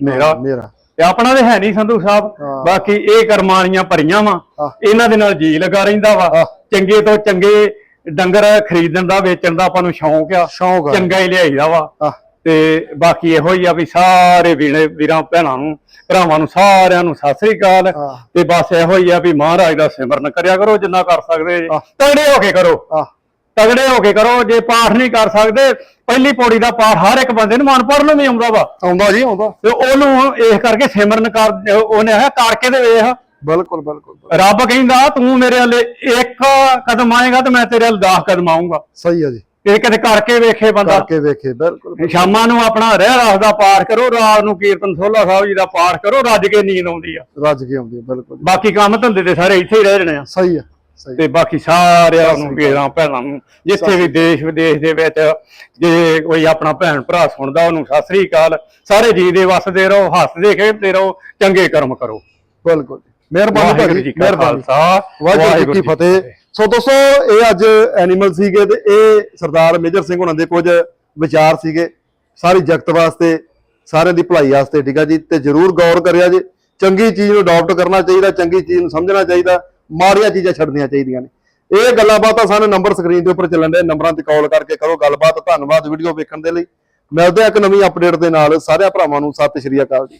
ਮੇਰਾ। ਮੇਰਾ। ਤੇ ਆਪਣਾ ਤੇ ਹੈ ਨਹੀਂ ਸੰਧੂ ਸਾਹਿਬ। ਬਾਕੀ ਇਹ ਕਰਮਾਨੀਆਂ ਭਰੀਆਂ ਵਾ। ਇਹਨਾਂ ਦੇ ਨਾਲ ਜੀ ਲਗਾ ਰਹਿੰਦਾ ਵਾ। ਚੰਗੇ ਤੋਂ ਚੰਗੇ ਡੰਗਰ ਖਰੀਦਣ ਦਾ ਵੇਚਣ ਦਾ ਆਪਾਂ ਨੂੰ ਸ਼ੌਂਕ ਆ। ਸ਼ੌਂਕ ਆ। ਚੰਗਾ ਹੀ ਲਿਆਈਦਾ ਵਾ। ਤੇ ਬਾਕੀ ਇਹੋ ਹੀ ਆ ਵੀ ਸਾਰੇ ਵੀਣੇ ਵੀਰਾਂ ਭੈਣਾਂ ਨੂੰ ਭਰਾਵਾਂ ਨੂੰ ਸਾਰਿਆਂ ਨੂੰ ਸਤਿ ਸ੍ਰੀ ਅਕਾਲ। ਹਾਂ। ਤੇ ਬਸ ਇਹੋ ਹੀ ਆ ਵੀ ਮਹਾਰਾਜ ਦਾ ਸਿਮਰਨ ਕਰਿਆ ਕਰੋ ਜਿੰਨਾ ਕਰ ਸਕਦੇ। ਜੀ ਹਾਂ। ਤਗੜੇ ਹੋ ਕੇ ਕਰੋ। ਤਗੜੇ ਹੋ ਕੇ ਕਰੋ। ਜੇ ਪਾਠ ਨਹੀਂ ਕਰ ਸਕਦੇ ਪਹਿਲੀ ਪੌੜੀ ਦਾ ਪਾਠ ਹਰ ਇੱਕ ਬੰਦੇ ਨੂੰ ਮਨ ਪੜਨ ਨੂੰ ਵੀ ਆਉਂਦਾ ਵਾ। ਆਉਂਦਾ ਜੀ ਆਉਂਦਾ। ਤੇ ਉਹਨੂੰ ਇਸ ਕਰਕੇ ਸਿਮਰਨ ਕਰ ਉਹਨੇ ਆਖਿਆ ਕਰਕੇ ਤੇ ਵੇਖ। ਬਿਲਕੁਲ ਬਿਲਕੁਲ ਰੱਬ ਕਹਿੰਦਾ ਤੂੰ ਮੇਰੇ ਵੱਲ ਇੱਕ ਕਦਮ ਆਏਗਾ ਤੇ ਮੈਂ ਤੇਰੇ ਵੱਲ 10 ਕਦਮ ਆਉਂਗਾ ਸਹੀ ਆ ਜੀ। ਇਹ ਕਦੇ ਕਰਕੇ ਵੇਖੇ ਬੰਦਾ। ਕਰਕੇ ਵੇਖੇ ਬਿਲਕੁਲ ਸ਼ਾਮਾਂ ਨੂੰ ਆਪਣਾ ਰਹਿ ਰਾਸ ਦਾ ਪਾਠ ਕਰੋ ਰਾਤ ਨੂੰ ਕੀਰਤਨ ਸੋਲਾ ਸਾਹਿਬ ਜੀ ਦਾ ਪਾਠ ਕਰੋ ਰੱਜ ਕੇ ਨੀਂਦ ਆਉਂਦੀ ਆ। ਰੱਜ ਕੇ ਆਉਂਦੀ ਆ, ਬਿਲਕੁਲ ਬਾਕੀ ਕੰਮ ਧੰਦੇ ਤੇ ਸਾਰੇ ਇੱਥੇ ਹੀ ਰਹਿ ਜਾਣੇ ਆ। ਸਹੀ ਆ ਤੇ ਬਾਕੀ ਸਾਰਿਆਂ ਨੂੰ ਵੀਰਾਂ ਭੈਣਾਂ ਨੂੰ ਜਿੱਥੇ ਵੀ ਦੇਸ਼ ਵਿਦੇਸ਼ ਦੇ ਵਿੱਚ ਜੇ ਕੋਈ ਆਪਣਾ ਭੈਣ ਭਰਾ ਸੁਣਦਾ ਉਹਨੂੰ ਸਤਿ ਸ੍ਰੀ ਅਕਾਲ। ਸਾਰੇ ਜੀ ਦੇ ਵਸਦੇ ਰਹੋ ਹੱਸਦੇ ਖੇਡਦੇ ਰਹੋ ਚੰਗੇ ਕਰਮ ਕਰੋ। ਬਿਲਕੁਲ ਮਿਹਰਬਾਨੀ ਭਾਜੀ ਮਿਹਰਬਾਨੀ। ਵਾਹਿਗੁਰੂ ਜੀ ਕੀ ਫਤਿਹ। ਸੋ ਦੋਸਤੋ ਇਹ ਅੱਜ ਐਨੀਮਲ ਸੀਗੇ ਤੇ ਇਹ ਸਰਦਾਰ ਮੇਜਰ ਸਿੰਘ ਹੁਣਾਂ ਦੇ ਕੁਝ ਵਿਚਾਰ ਸੀਗੇ। ਸਾਰੀ ਜਗਤ ਵਾਸਤੇ ਸਾਰਿਆਂ ਦੀ ਭਲਾਈ ਵਾਸਤੇ ਠੀਕ ਆ ਜੀ? ਤੇ ਜਰੂਰ ਗੌਰ ਕਰਿਆ ਜੀ। ਚੰਗੀ ਚੀਜ਼ ਨੂੰ ਅਡਾਪਟ ਕਰਨਾ ਚਾਹੀਦਾ ਚੰਗੀ ਚੀਜ਼ ਨੂੰ ਸਮਝਣਾ ਚਾਹੀਦਾ ਮਾੜੀਆਂ ਚੀਜ਼ਾਂ ਛੱਡਣੀਆਂ ਚਾਹੀਦੀਆਂ ਨੇ। ਇਹ ਗੱਲਾਂ ਬਾਤਾਂ ਸਾਨੂੰ ਨੰਬਰ ਸਕਰੀਨ ਦੇ ਉੱਪਰ ਚੱਲਣ ਦੇ ਨੰਬਰਾਂ ਤੇ ਕਾਲ ਕਰਕੇ ਕਰੋ ਗੱਲਬਾਤ। ਧੰਨਵਾਦ ਵੀਡੀਓ ਵੇਖਣ ਦੇ ਲਈ। ਮਿਲਦੇ ਆ ਇੱਕ ਨਵੀਂ ਅਪਡੇਟ ਦੇ ਨਾਲ। ਸਾਰੇ ਭਰਾਵਾਂ ਨੂੰ ਸਤਿ ਸ਼੍ਰੀ ਅਕਾਲ ਜੀ।